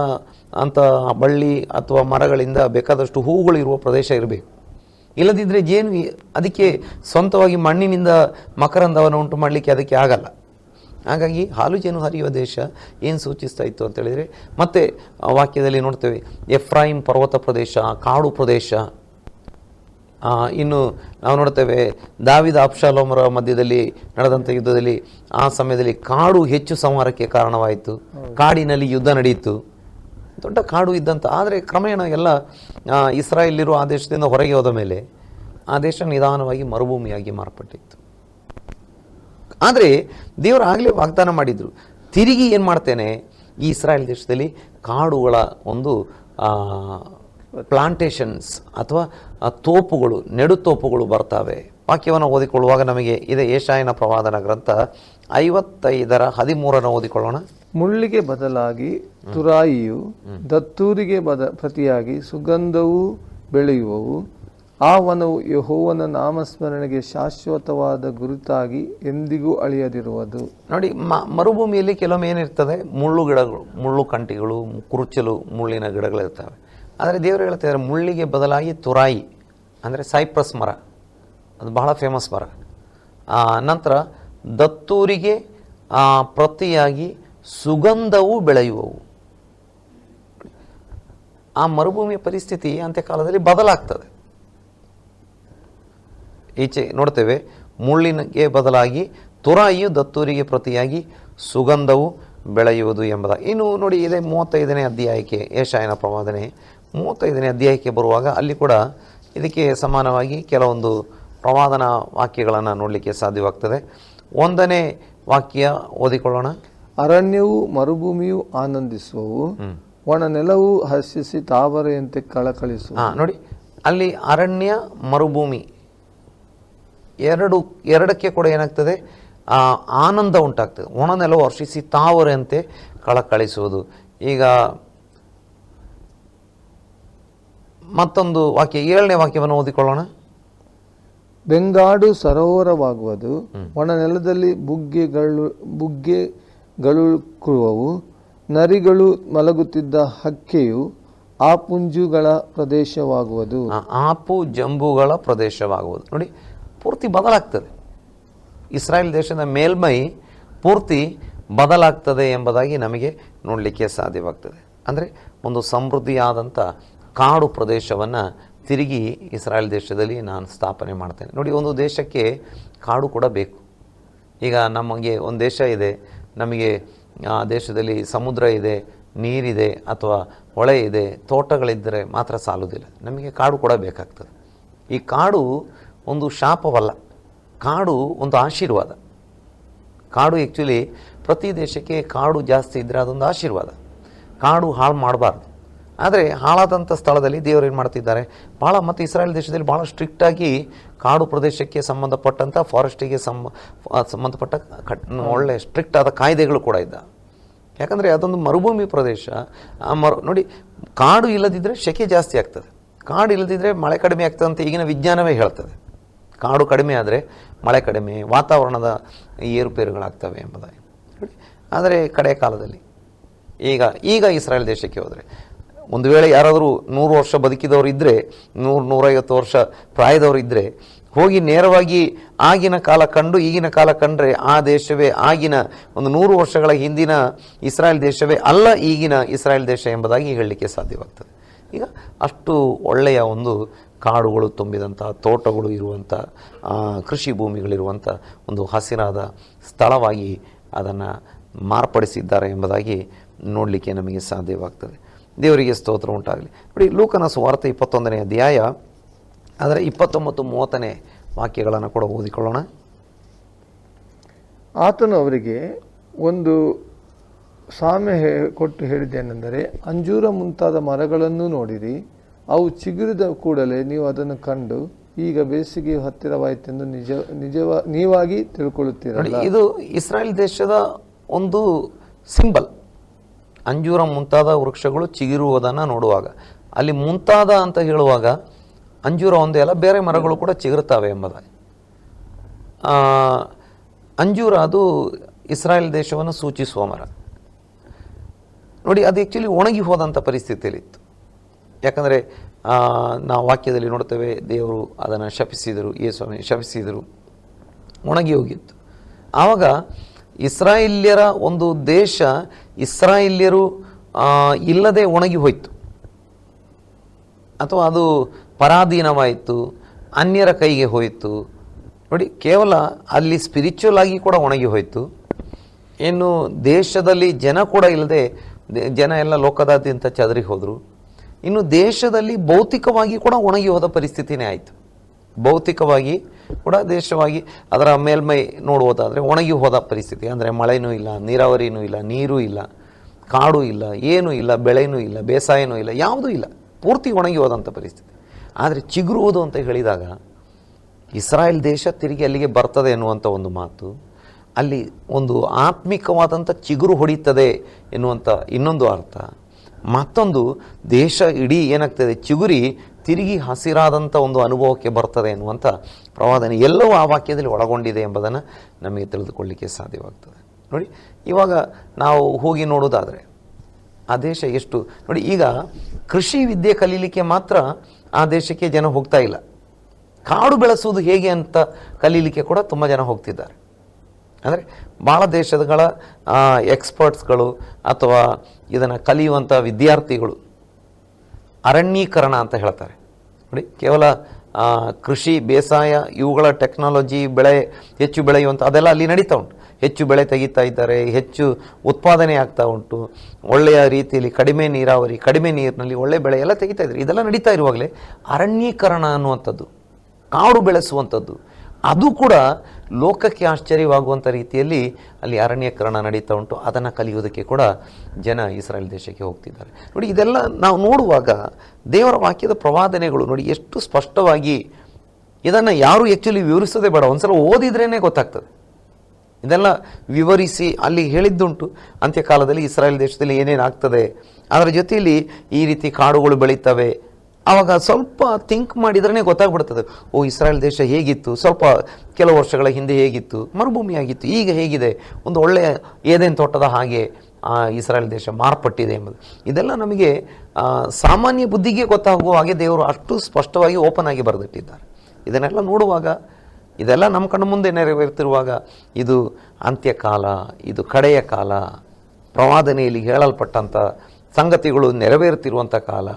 ಅಂಥ ಬಳ್ಳಿ ಅಥವಾ ಮರಗಳಿಂದ ಬೇಕಾದಷ್ಟು ಹೂವುಗಳು ಇರುವ ಪ್ರದೇಶ ಇರಬೇಕು. ಇಲ್ಲದಿದ್ದರೆ ಜೇನು ಅದಕ್ಕೆ ಸ್ವಂತವಾಗಿ ಮಣ್ಣಿನಿಂದ ಮಕರಂದವನ್ನು ಉಂಟು ಮಾಡಲಿಕ್ಕೆ ಅದಕ್ಕೆ ಆಗಲ್ಲ. ಹಾಗಾಗಿ ಹಾಲು ಜೇನು ಹರಿಯುವ ದೇಶ ಏನು ಸೂಚಿಸ್ತಾ ಇತ್ತು ಅಂತ ಹೇಳಿದರೆ ಮತ್ತೆ ವಾಕ್ಯದಲ್ಲಿ ನೋಡ್ತೇವೆ ಎಫ್ರಾಯಿಂ ಪರ್ವತ ಪ್ರದೇಶ ಕಾಡು ಪ್ರದೇಶ. ಇನ್ನು ನಾವು ನೋಡ್ತೇವೆ ದಾವಿದ ಅಪ್ಷಾಲೋಮರ ಮಧ್ಯದಲ್ಲಿ ನಡೆದಂಥ ಯುದ್ಧದಲ್ಲಿ ಆ ಸಮಯದಲ್ಲಿ ಕಾಡು ಹೆಚ್ಚು ಸಂಹಾರಕ್ಕೆ ಕಾರಣವಾಯಿತು. ಕಾಡಿನಲ್ಲಿ ಯುದ್ಧ ನಡೆಯಿತು ದೊಡ್ಡ ಕಾಡು ಇದ್ದಂಥ ಆದರೆ ಕ್ರಮೇಣ ಎಲ್ಲ ಇಸ್ರಾಯೇಲ್ ಇಸ್ರಾಯೇಲಿರು ಆ ದೇಶದಿಂದ ಹೊರಗೆ ಹೋದ ಮೇಲೆ ಆ ದೇಶ ನಿಧಾನವಾಗಿ ಮರುಭೂಮಿಯಾಗಿ ಮಾರ್ಪಟ್ಟಿತ್ತು. ಆದರೆ ದೇವರು ಆಗಲೇ ವಾಗ್ದಾನ ಮಾಡಿದರು. ತಿರುಗಿ ಏನು ಮಾಡ್ತೇನೆ? ಈ ಇಸ್ರಾಯೇಲ್ ದೇಶದಲ್ಲಿ ಕಾಡುಗಳ ಒಂದು ಪ್ಲಾಂಟೇಷನ್ಸ್ ಅಥವಾ ತೋಪುಗಳು ನೆಡುತೋಪುಗಳು ಬರ್ತವೆ. ವಾಕ್ಯವನ್ನು ಓದಿಕೊಳ್ಳುವಾಗ ನಮಗೆ ಇದೆ ಏಷಾಯನ ಪ್ರವಾದನ ಗ್ರಂಥ ಐವತ್ತೈದರ ಹದಿಮೂರನ ಓದಿಕೊಳ್ಳೋಣ. ಮುಳ್ಳಿಗೆ ಬದಲಾಗಿ ತುರಾಯಿಯು ದತ್ತೂರಿಗೆ ಬದ ಪ್ರತಿಯಾಗಿ ಸುಗಂಧವು ಬೆಳೆಯುವವು. ಆ ವನವು ಯಹೋವನ ನಾಮಸ್ಮರಣೆಗೆ ಶಾಶ್ವತವಾದ ಗುರುತಾಗಿ ಎಂದಿಗೂ ಅಳಿಯದಿರುವುದು. ನೋಡಿ, ಮ, ಮರುಭೂಮಿಯಲ್ಲಿ ಕೆಲವೊಮ್ಮೆ ಏನಿರ್ತದೆ? ಮುಳ್ಳು ಗಿಡಗಳು, ಮುಳ್ಳು ಕಂಟಿಗಳು, ಕುರುಚಲು, ಮುಳ್ಳಿನ ಗಿಡಗಳಿರ್ತವೆ ಆದರೆ ದೇವರು ಹೇಳ್ತಿದ್ದಾರೆ ಮುಳ್ಳಿಗೆ ಬದಲಾಗಿ ತುರಾಯಿ, ಅಂದರೆ ಸೈಪ್ರಸ್ ಮರ. ಅದು ಬಹಳ ಫೇಮಸ್ ಮರ. ನಂತರ ದತ್ತೂರಿಗೆ ಪ್ರತಿಯಾಗಿ ಸುಗಂಧವು ಬೆಳೆಯುವವು. ಆ ಮರುಭೂಮಿಯ ಪರಿಸ್ಥಿತಿ ಅಂತ್ಯಕಾಲದಲ್ಲಿ ಬದಲಾಗ್ತದೆ. ಈಚೆ ನೋಡ್ತೇವೆ. ಮುಳ್ಳಿನಗೆ ಬದಲಾಗಿ ತುರಾಯಿಯು ದತ್ತೂರಿಗೆ ಪ್ರತಿಯಾಗಿ ಸುಗಂಧವು ಬೆಳೆಯುವುದು ಎಂಬುದಾಗಿ. ಇನ್ನು ನೋಡಿ ಇದೇ ಮೂವತ್ತೈದನೇ ಅಧ್ಯಾಯಕ್ಕೆ ಏಷಾಯನ ಪ್ರವಾದನೆ ಮೂವತ್ತೈದನೇ ಅಧ್ಯಾಯಕ್ಕೆ ಬರುವಾಗ ಅಲ್ಲಿ ಕೂಡ ಇದಕ್ಕೆ ಸಮಾನವಾಗಿ ಕೆಲವೊಂದು ಪ್ರವಾದನ ವಾಕ್ಯಗಳನ್ನು ನೋಡಲಿಕ್ಕೆ ಸಾಧ್ಯವಾಗ್ತದೆ. ಒಂದನೇ ವಾಕ್ಯ ಓದಿಕೊಳ್ಳೋಣ. ಅರಣ್ಯವು ಮರುಭೂಮಿಯು ಆನಂದಿಸುವವು ಒಣ ನೆಲವು ಹಸಿಸಿ ತಾವರೆಯಂತೆ ಕಳಕಳಿಸುವ ಹಾಂ ನೋಡಿ ಅಲ್ಲಿ ಅರಣ್ಯ ಮರುಭೂಮಿ ಎರಡು ಎರಡಕ್ಕೆ ಕೂಡ ಏನಾಗ್ತದೆ? ಆ, ಆನಂದ ಉಂಟಾಗ್ತದೆ. ಒಣ ನೆಲವು ವರ್ಷಿಸಿ ತಾವರೆಯಂತೆ ಕಳಕಳಿಸುವುದು ಈಗ ಮತ್ತೊಂದು ವಾಕ್ಯ ಏಳನೇ ವಾಕ್ಯವನ್ನು ಓದಿಕೊಳ್ಳೋಣ. ಬೆಂಗಾಡು ಸರೋವರವಾಗುವುದು ಒಣ ನೆಲದಲ್ಲಿ ಬುಗ್ಗೆಗಳು ಬುಗ್ಗೆಗಳುಕುವವು ನರಿಗಳು ಮಲಗುತ್ತಿದ್ದ ಹಕ್ಕೆಯು ಆ ಪುಂಜುಗಳ ಪ್ರದೇಶವಾಗುವುದು. ಆಪು ಜಂಬುಗಳ ಪ್ರದೇಶವಾಗುವುದು. ನೋಡಿ ಪೂರ್ತಿ ಬದಲಾಗ್ತದೆ. ಇಸ್ರಾಯೇಲ್ ದೇಶದ ಮೇಲ್ಮೈ ಪೂರ್ತಿ ಬದಲಾಗ್ತದೆ ಎಂಬುದಾಗಿ ನಮಗೆ ನೋಡಲಿಕ್ಕೆ ಸಾಧ್ಯವಾಗ್ತದೆ. ಅಂದರೆ ಒಂದು ಸಮೃದ್ಧಿಯಾದಂಥ ಕಾಡು ಪ್ರದೇಶವನ್ನು ತಿರುಗಿ ಇಸ್ರಾಯೇಲ್ ದೇಶದಲ್ಲಿ ನಾನು ಸ್ಥಾಪನೆ ಮಾಡ್ತೇನೆ. ನೋಡಿ, ಒಂದು ದೇಶಕ್ಕೆ ಕಾಡು ಕೂಡ ಬೇಕು. ಈಗ ನಮಗೆ ಒಂದು ದೇಶ ಇದೆ, ನಮಗೆ, ಆ, ದೇಶದಲ್ಲಿ ಸಮುದ್ರ ಇದೆ, ನೀರಿದೆ ಅಥವಾ ಹೊಳೆ ಇದೆ, ತೋಟಗಳಿದ್ದರೆ ಮಾತ್ರ ಸಾಲುವುದಿಲ್ಲ. ನಮಗೆ ಕಾಡು ಕೂಡ ಬೇಕಾಗ್ತದೆ. ಈ ಕಾಡು ಒಂದು ಶಾಪವಲ್ಲ, ಕಾಡು ಒಂದು ಆಶೀರ್ವಾದ. ಕಾಡು ಆ್ಯಕ್ಚುಲಿ ಪ್ರತಿ ದೇಶಕ್ಕೆ ಕಾಡು ಜಾಸ್ತಿ ಇದ್ದರೆ ಅದೊಂದು ಆಶೀರ್ವಾದ. ಕಾಡು ಹಾಳು ಮಾಡಬಾರ್ದು. ಆದರೆ ಹಾಳಾದಂಥ ಸ್ಥಳದಲ್ಲಿ ದೇವರು ಏನು ಮಾಡ್ತಿದ್ದಾರೆ? ಭಾಳ ಮತ್ತು ಇಸ್ರಾಯೇಲ್ ದೇಶದಲ್ಲಿ ಭಾಳ ಸ್ಟ್ರಿಕ್ಟಾಗಿ ಕಾಡು ಪ್ರದೇಶಕ್ಕೆ ಸಂಬಂಧಪಟ್ಟಂಥ ಫಾರೆಸ್ಟಿಗೆ ಸಂಬ ಸಂಬಂಧಪಟ್ಟ ಕಟ್, ಒಳ್ಳೆ ಸ್ಟ್ರಿಕ್ಟ್ ಆದ ಕಾಯ್ದೆಗಳು ಕೂಡ ಇದ್ದ. ಯಾಕಂದರೆ ಅದೊಂದು ಮರುಭೂಮಿ ಪ್ರದೇಶ. ಆ ಮರು, ನೋಡಿ, ಕಾಡು ಇಲ್ಲದಿದ್ದರೆ ಶೆಕೆ ಜಾಸ್ತಿ ಆಗ್ತದೆ. ಕಾಡು ಇಲ್ಲದಿದ್ದರೆ ಮಳೆ ಕಡಿಮೆ ಆಗ್ತದಂತ ಈಗಿನ ವಿಜ್ಞಾನವೇ ಹೇಳ್ತದೆ. ಕಾಡು ಕಡಿಮೆ ಆದರೆ ಮಳೆ ಕಡಿಮೆ, ವಾತಾವರಣದ ಏರುಪೇರುಗಳಾಗ್ತವೆ ಎಂಬುದಾಗಿ ಆದರೆ ಕಡೆಯ ಕಾಲದಲ್ಲಿ ಈಗ ಈಗ ಇಸ್ರಾಯೇಲ್ ದೇಶಕ್ಕೆ ಹೋದರೆ, ಒಂದು ವೇಳೆ ಯಾರಾದರೂ ನೂರು ವರ್ಷ ಬದುಕಿದವರು ಇದ್ದರೆ ನೂರು, ನೂರೈವತ್ತು ವರ್ಷ ಪ್ರಾಯದವರು ಇದ್ದರೆ ಹೋಗಿ ನೇರವಾಗಿ ಆಗಿನ ಕಾಲ ಕಂಡು ಈಗಿನ ಕಾಲ ಕಂಡ್ರೆ ಆ ದೇಶವೇ ಆಗಿನ ಒಂದು ನೂರು ವರ್ಷಗಳ ಹಿಂದಿನ ಇಸ್ರಾಯೇಲ್ ದೇಶವೇ ಅಲ್ಲ ಈಗಿನ ಇಸ್ರಾಯೇಲ್ ದೇಶ ಎಂಬುದಾಗಿ ಹೇಳಲಿಕ್ಕೆ ಸಾಧ್ಯವಾಗ್ತದೆ. ಈಗ ಅಷ್ಟು ಒಳ್ಳೆಯ ಒಂದು ಕಾಡುಗಳು ತುಂಬಿದಂಥ, ತೋಟಗಳು ಇರುವಂಥ ಕೃಷಿ ಭೂಮಿಗಳಿರುವಂಥ ಒಂದು ಹಸಿರಾದ ಸ್ಥಳವಾಗಿ ಅದನ್ನು ಮಾರ್ಪಡಿಸಿದ್ದಾರೆ ಎಂಬುದಾಗಿ ನೋಡಲಿಕ್ಕೆ ನಮಗೆ ಸಾಧ್ಯವಾಗ್ತದೆ. ದೇವರಿಗೆ ಸ್ತೋತ್ರ ಉಂಟಾಗಲಿ. ನೋಡಿ, ಲೂಕನ ಸುವಾರ್ತೆ ಇಪ್ಪತ್ತೊಂದನೇ ಅಧ್ಯಾಯ ಅದರ ಇಪ್ಪತ್ತೊಂಬತ್ತು ಮೂವತ್ತನೇ ವಾಕ್ಯಗಳನ್ನು ಕೂಡ ಓದಿಕೊಳ್ಳೋಣ. ಆತನು ಅವರಿಗೆ ಒಂದು ಸಾಮ್ಯ ಕೊಟ್ಟು ಹೇಳಿದ್ದೇನೆಂದರೆ, ಅಂಜೂರ ಮುಂತಾದ ಮರಗಳನ್ನು ನೋಡಿರಿ. ಅವು ಚಿಗುರಿದ ಕೂಡಲೇ ನೀವು ಅದನ್ನು ಕಂಡು ಈಗ ಬೇಸಿಗೆ ಹತ್ತಿರವಾಯಿತೆಂದು ನಿಜ, ನಿಜವ, ನೀವಾಗಿ ತಿಳ್ಕೊಳ್ಳುತ್ತೀರಲ್ಲ. ಇದು ಇಸ್ರಾಯೇಲ್ ದೇಶದ ಒಂದು ಸಿಂಬಲ್. ಅಂಜೂರ ಮುಂತಾದ ವೃಕ್ಷಗಳು ಚಿಗುರುವುದನ್ನು ನೋಡುವಾಗ. ಅಲ್ಲಿ ಮುಂತಾದ ಅಂತ ಹೇಳುವಾಗ ಅಂಜೂರ ಒಂದೇ ಅಲ್ಲ, ಬೇರೆ ಮರಗಳು ಕೂಡ ಚಿಗುರುತ್ತವೆ ಎಂಬುದಾಗಿ. ಅಂಜೂರ ಅದು ಇಸ್ರಾಯೇಲ್ ದೇಶವನ್ನು ಸೂಚಿಸುವ ಮರ. ನೋಡಿ, ಅದು ಆ್ಯಕ್ಚುಲಿ ಒಣಗಿ ಹೋದಂಥ ಪರಿಸ್ಥಿತಿಯಲ್ಲಿತ್ತು. ಯಾಕಂದರೆ ನಾವು ವಾಕ್ಯದಲ್ಲಿ ನೋಡ್ತೇವೆ, ದೇವರು ಅದನ್ನು ಶಪಿಸಿದರು, ಯೇಸುವನ್ನು ಶಪಿಸಿದರು, ಒಣಗಿ ಹೋಗಿತ್ತು. ಆವಾಗ ಇಸ್ರಾಯಿಲ್ಯರ ಒಂದು ದೇಶ ಇಸ್ರಾಯಿಲ್ಯರು ಇಲ್ಲದೆ ಒಣಗಿ ಹೋಯಿತು. ಅಥವಾ ಅದು ಪರಾಧೀನವಾಯಿತು, ಅನ್ಯರ ಕೈಗೆ ಹೋಯಿತು. ನೋಡಿ, ಕೇವಲ ಅಲ್ಲಿ ಸ್ಪಿರಿಚುವಲ್ ಆಗಿ ಕೂಡ ಒಣಗಿ ಹೋಯಿತು. ಇನ್ನು ದೇಶದಲ್ಲಿ ಜನ ಕೂಡ ಇಲ್ಲದೆ, ಜನ ಎಲ್ಲ ಲೋಕದಾದ್ಯಂತ ಚದರಿ ಹೋದರು. ಇನ್ನು ದೇಶದಲ್ಲಿ ಭೌತಿಕವಾಗಿ ಕೂಡ ಒಣಗಿ ಹೋದ ಪರಿಸ್ಥಿತಿನೇ ಆಯಿತು. ಭೌತಿಕವಾಗಿ ಕೂಡ ದೇಶವಾಗಿ ಅದರ ಮೇಲ್ಮೈ ನೋಡುವುದಾದರೆ ಒಣಗಿ ಹೋದ ಪರಿಸ್ಥಿತಿ. ಅಂದರೆ ಮಳೆನೂ ಇಲ್ಲ, ನೀರಾವರಿನೂ ಇಲ್ಲ, ನೀರು ಇಲ್ಲ, ಕಾಡು ಇಲ್ಲ, ಏನೂ ಇಲ್ಲ, ಬೆಳೆನೂ ಇಲ್ಲ, ಬೇಸಾಯನೂ ಇಲ್ಲ, ಯಾವುದೂ ಇಲ್ಲ. ಪೂರ್ತಿ ಒಣಗಿ ಹೋದಂಥ ಪರಿಸ್ಥಿತಿ. ಆದರೆ ಚಿಗುರುವುದು ಅಂತ ಹೇಳಿದಾಗ ಇಸ್ರಾಯೇಲ್ ದೇಶ ತಿರುಗಿ ಅಲ್ಲಿಗೆ ಬರ್ತದೆ ಎನ್ನುವಂಥ ಒಂದು ಮಾತು, ಅಲ್ಲಿ ಒಂದು ಆತ್ಮಿಕವಾದಂಥ ಚಿಗುರು ಹೊಡಿತದೆ ಎನ್ನುವಂಥ ಇನ್ನೊಂದು ಅರ್ಥ. ಮತ್ತೊಂದು, ದೇಶ ಇಡೀ ಏನಾಗ್ತದೆ? ಚಿಗುರಿ ತಿರುಗಿ ಹಸಿರಾದಂಥ ಒಂದು ಅನುಭವಕ್ಕೆ ಬರ್ತದೆ ಎನ್ನುವಂಥ ಪ್ರವಾದನೆ ಎಲ್ಲವೂ ಆ ವಾಕ್ಯದಲ್ಲಿ ಒಳಗೊಂಡಿದೆ ಎಂಬುದನ್ನು ನಮಗೆ ತಿಳಿದುಕೊಳ್ಳಲಿಕ್ಕೆ ಸಾಧ್ಯವಾಗ್ತದೆ. ನೋಡಿ, ಇವಾಗ ನಾವು ಹೋಗಿ ನೋಡೋದಾದರೆ ಆ ದೇಶ ಎಷ್ಟು? ನೋಡಿ, ಈಗ ಕೃಷಿ ವಿದ್ಯೆ ಕಲೀಲಿಕ್ಕೆ ಮಾತ್ರ ಆ ದೇಶಕ್ಕೆ ಜನ ಹೋಗ್ತಾ ಇಲ್ಲ. ಕಾಡು ಬೆಳೆಸುವುದು ಹೇಗೆ ಅಂತ ಕಲೀಲಿಕ್ಕೆ ಕೂಡ ತುಂಬ ಜನ ಹೋಗ್ತಿದ್ದಾರೆ. ಅಂದರೆ, ಭಾಳ ದೇಶಗಳ ಎಕ್ಸ್ಪರ್ಟ್ಸ್ಗಳು ಅಥವಾ ಇದನ್ನು ಕಲಿಯುವಂಥ ವಿದ್ಯಾರ್ಥಿಗಳು. ಅರಣ್ಯೀಕರಣ ಅಂತ ಹೇಳ್ತಾರೆ. ನೋಡಿ, ಕೇವಲ ಕೃಷಿ, ಬೇಸಾಯ, ಇವುಗಳ ಟೆಕ್ನಾಲಜಿ ಬೆಳೆ, ಹೆಚ್ಚು ಬೆಳೆಯುವಂಥ ಅದೆಲ್ಲ ಅಲ್ಲಿ ನಡೀತಾ ಉಂಟು. ಹೆಚ್ಚು ಬೆಳೆ ತೆಗಿತಾ ಇದ್ದಾರೆ, ಹೆಚ್ಚು ಉತ್ಪಾದನೆ ಆಗ್ತಾ ಉಂಟು. ಒಳ್ಳೆಯ ರೀತಿಯಲ್ಲಿ ಕಡಿಮೆ ನೀರಾವರಿ, ಕಡಿಮೆ ನೀರಿನಲ್ಲಿ ಒಳ್ಳೆ ಬೆಳೆ ಎಲ್ಲ ತೆಗಿತಾ ಇದ್ದಾರೆ. ಇದೆಲ್ಲ ನಡೀತಾ ಇರುವಾಗಲೇ ಅರಣ್ಯೀಕರಣ ಅನ್ನುವಂಥದ್ದು, ಕಾಡು ಬೆಳೆಸುವಂಥದ್ದು. ಅದು ಕೂಡ ಲೋಕಕ್ಕೆ ಆಶ್ಚರ್ಯವಾಗುವಂಥ ರೀತಿಯಲ್ಲಿ ಅಲ್ಲಿ ಅರಣ್ಯಕರಣ ನಡೀತಾ ಉಂಟು. ಅದನ್ನು ಕಲಿಯುವುದಕ್ಕೆ ಕೂಡ ಜನ ಇಸ್ರಾಯೇಲ್ ದೇಶಕ್ಕೆ ಹೋಗ್ತಿದ್ದಾರೆ. ನೋಡಿ, ಇದೆಲ್ಲ ನಾವು ನೋಡುವಾಗ ದೇವರ ವಾಕ್ಯದ ಪ್ರವಾದನೆಗಳು ನೋಡಿ ಎಷ್ಟು ಸ್ಪಷ್ಟವಾಗಿ ಇದನ್ನು ಯಾರು ಆ್ಯಕ್ಚುಲಿ ವಿವರಿಸೋದೇ ಬೇಡ. ಒಂದ್ಸಲ ಓದಿದ್ರೇ ಗೊತ್ತಾಗ್ತದೆ. ಇದೆಲ್ಲ ವಿವರಿಸಿ ಅಲ್ಲಿ ಹೇಳಿದ್ದುಂಟು. ಅಂತ್ಯಕಾಲದಲ್ಲಿ ಇಸ್ರಾಯೇಲ್ ದೇಶದಲ್ಲಿ ಏನೇನು ಆಗ್ತದೆ ಅದರ ಜೊತೆಯಲ್ಲಿ ಈ ರೀತಿ ಕಾಡುಗಳು ಬೆಳೀತವೆ ಆವಾಗ ಸ್ವಲ್ಪ ಥಿಂಕ್ ಮಾಡಿದ್ರೇ ಗೊತ್ತಾಗ್ಬಿಡ್ತದೆ. ಓ, ಇಸ್ರಾಯೇಲ್ ದೇಶ ಹೇಗಿತ್ತು? ಸ್ವಲ್ಪ ಕೆಲವು ವರ್ಷಗಳ ಹಿಂದೆ ಹೇಗಿತ್ತು? ಮರುಭೂಮಿಯಾಗಿತ್ತು ಈಗ ಹೇಗಿದೆ? ಒಂದು ಒಳ್ಳೆಯ ಏದೇನು ತೋಟದ ಹಾಗೆ, ಆ, ಇಸ್ರಾಯೇಲ್ ದೇಶ ಮಾರ್ಪಟ್ಟಿದೆ ಎಂಬುದು. ಇದೆಲ್ಲ ನಮಗೆ ಸಾಮಾನ್ಯ ಬುದ್ಧಿಗೆ ಗೊತ್ತಾಗುವ ಹಾಗೆ ದೇವರು ಅಷ್ಟು ಸ್ಪಷ್ಟವಾಗಿ ಓಪನ್ ಆಗಿ ಬರೆದಿಟ್ಟಿದ್ದಾರೆ. ಇದನ್ನೆಲ್ಲ ನೋಡುವಾಗ, ಇದೆಲ್ಲ ನಮ್ಮ ಕಣ್ಣು ಮುಂದೆ ನೆರವೇರ್ತಿರುವಾಗ, ಇದು ಅಂತ್ಯಕಾಲ ಇದು ಕಡೆಯ ಕಾಲ, ಪ್ರವಾದನೆಯಲ್ಲಿ ಹೇಳಲ್ಪಟ್ಟಂಥ ಸಂಗತಿಗಳು ನೆರವೇರುತ್ತಿರುವಂಥ ಕಾಲ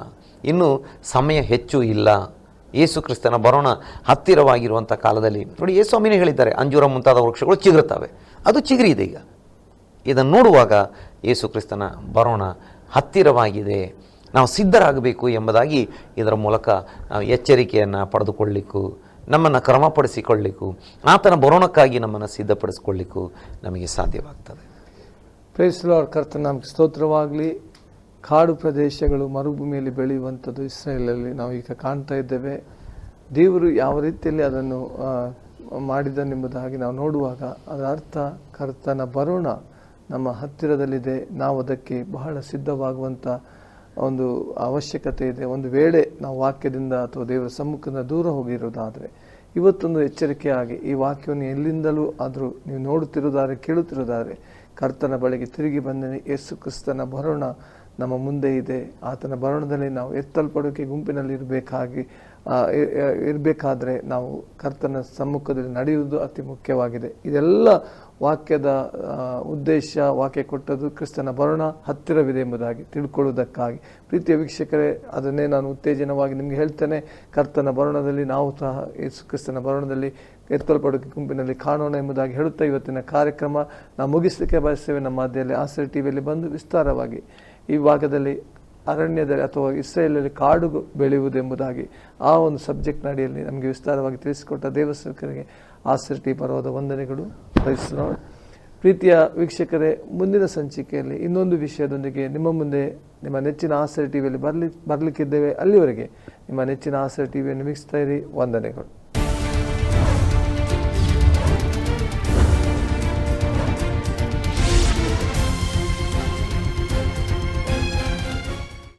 ಇನ್ನು ಸಮಯ ಹೆಚ್ಚು ಇಲ್ಲ. ಯೇಸು ಕ್ರಿಸ್ತನ ಬರೋಣ ಹತ್ತಿರವಾಗಿರುವಂಥ ಕಾಲದಲ್ಲಿ. ನೋಡಿ, ಯೇಸು ಸ್ವಾಮಿನೇ ಹೇಳಿದ್ದಾರೆ, ಅಂಜೂರ ಮುಂತಾದ ವೃಕ್ಷಗಳು ಚಿಗುರುತ್ತವೆ. ಅದು ಚಿಗುರಿದೆ ಈಗ. ಇದನ್ನು ನೋಡುವಾಗ ಯೇಸು ಕ್ರಿಸ್ತನ ಬರೋಣ ಹತ್ತಿರವಾಗಿದೆ. ನಾವು ಸಿದ್ಧರಾಗಬೇಕು ಎಂಬುದಾಗಿ ಇದರ ಮೂಲಕ ನಾವು ಎಚ್ಚರಿಕೆಯನ್ನು ಪಡೆದುಕೊಳ್ಳಿಕ್ಕೂ, ನಮ್ಮನ್ನು ಕ್ರಮಪಡಿಸಿಕೊಳ್ಳಿಕ್ಕೂ, ಆತನ ಬರೋಣಕ್ಕಾಗಿ ನಮ್ಮನ್ನು ಸಿದ್ಧಪಡಿಸಿಕೊಳ್ಳಿಕ್ಕೂ ನಮಗೆ ಸಾಧ್ಯವಾಗ್ತದೆ. ಪ್ರೇಸ್ಲಾರ್ ಕರ್ತನ ನಮಗೆ ಸ್ತೋತ್ರವಾಗಲಿ. ಕಾಡು ಪ್ರದೇಶಗಳು ಮರುಭೂಮಿಯಲ್ಲಿ ಬೆಳೆಯುವಂಥದ್ದು ಇಸ್ರೇಲಲ್ಲಿ ನಾವು ಈಗ ಕಾಣ್ತಾ ಇದ್ದೇವೆ. ದೇವರು ಯಾವ ರೀತಿಯಲ್ಲಿ ಅದನ್ನು ಮಾಡಿದನೆಂಬುದಾಗಿ ನಾವು ನೋಡುವಾಗ ಅದರ ಅರ್ಥ ಕರ್ತನ ಬರೋಣ ನಮ್ಮ ಹತ್ತಿರದಲ್ಲಿದೆ, ನಾವು ಅದಕ್ಕೆ ಬಹಳ ಸಿದ್ಧವಾಗುವಂಥ ಒಂದು ಅವಶ್ಯಕತೆ ಇದೆ. ಒಂದು ವೇಳೆ ನಾವು ವಾಕ್ಯದಿಂದ ಅಥವಾ ದೇವರ ಸಮ್ಮುಖದಿಂದ ದೂರ ಹೋಗಿರೋದಾದರೆ, ಇವತ್ತೊಂದು ಎಚ್ಚರಿಕೆಯಾಗಿ ಈ ವಾಕ್ಯವನ್ನು ಎಲ್ಲಿಂದಲೂ ಆದರೂ ನೀವು ನೋಡುತ್ತಿರುವುದಾದರೆ, ಕೇಳುತ್ತಿರುವುದಾದರೆ ಕರ್ತನ ಬಳಿಗೆ ತಿರುಗಿ ಬಂದನೆ, ಯೇಸು ಕ್ರಿಸ್ತನ ಬರೋಣ ನಮ್ಮ ಮುಂದೆ ಇದೆ. ಆತನ ಭರಣದಲ್ಲಿ ನಾವು ಎತ್ತಲ್ಪಡೋಕೆ ಗುಂಪಿನಲ್ಲಿ ಇರಬೇಕಾಗಿ ಇರಬೇಕಾದ್ರೆ ನಾವು ಕರ್ತನ ಸಮ್ಮುಖದಲ್ಲಿ ನಡೆಯುವುದು ಅತಿ ಮುಖ್ಯವಾಗಿದೆ. ಇದೆಲ್ಲ ವಾಕ್ಯದ ಉದ್ದೇಶ, ವಾಕ್ಯ ಕೊಟ್ಟದ್ದು ಕ್ರಿಸ್ತನ ಭರಣ ಹತ್ತಿರವಿದೆ ಎಂಬುದಾಗಿ ತಿಳ್ಕೊಳ್ಳುವುದಕ್ಕಾಗಿ. ಪ್ರೀತಿಯ ವೀಕ್ಷಕರೇ, ಅದನ್ನೇ ನಾನು ಉತ್ತೇಜನವಾಗಿ ನಿಮಗೆ ಹೇಳ್ತೇನೆ. ಕರ್ತನ ಭರಣದಲ್ಲಿ ನಾವು ಸಹ ಯೇಸು ಕ್ರಿಸ್ತನ ಭರಣದಲ್ಲಿ ಎತ್ತಲ್ಪಡೋಕೆ ಗುಂಪಿನಲ್ಲಿ ಕಾಣೋಣ ಎಂಬುದಾಗಿ ಹೇಳುತ್ತಾ ಇವತ್ತಿನ ಕಾರ್ಯಕ್ರಮ ನಾವು ಮುಗಿಸಲಿಕ್ಕೆ ಬಯಸ್ತೇವೆ. ನಮ್ಮ ಮಧ್ಯದಲ್ಲಿ ಆಸರೆ ಟಿವಿಯಲ್ಲಿ ಬಂದು ವಿಸ್ತಾರವಾಗಿ ಈ ಭಾಗದಲ್ಲಿ ಅರಣ್ಯದಲ್ಲಿ ಅಥವಾ ಇಸ್ರೇಲಲ್ಲಿ ಕಾಡು ಬೆಳೆಯುವುದೆಂಬುದಾಗಿ ಆ ಒಂದು ಸಬ್ಜೆಕ್ಟ್ ಅಡಿಯಲ್ಲಿ ನಮಗೆ ವಿಸ್ತಾರವಾಗಿ ತಿಳಿಸಿಕೊಟ್ಟ ದೇವಸ್ಥಾನಕರಿಗೆ ಆಸರ್ಟಿ ಪರ್ವದ ವಂದನೆಗಳು. ಪ್ರೀತಿಯ ವೀಕ್ಷಕರೇ, ಮುಂದಿನ ಸಂಚಿಕೆಯಲ್ಲಿ ಇನ್ನೊಂದು ವಿಷಯದೊಂದಿಗೆ ನಿಮ್ಮ ಮುಂದೆ ನಿಮ್ಮ ನೆಚ್ಚಿನ ಆಸರೆ ಟಿವಿಯಲ್ಲಿ ಬರಲಿ, ಬರಲಿಕ್ಕಿದ್ದೇವೆ. ಅಲ್ಲಿವರೆಗೆ ನಿಮ್ಮ ನೆಚ್ಚಿನ ಆಸರೆ ಟಿವಿಯನ್ನು ವೀಕ್ಷಿಸ್ತಾ ಇರಿ. ವಂದನೆಗಳು.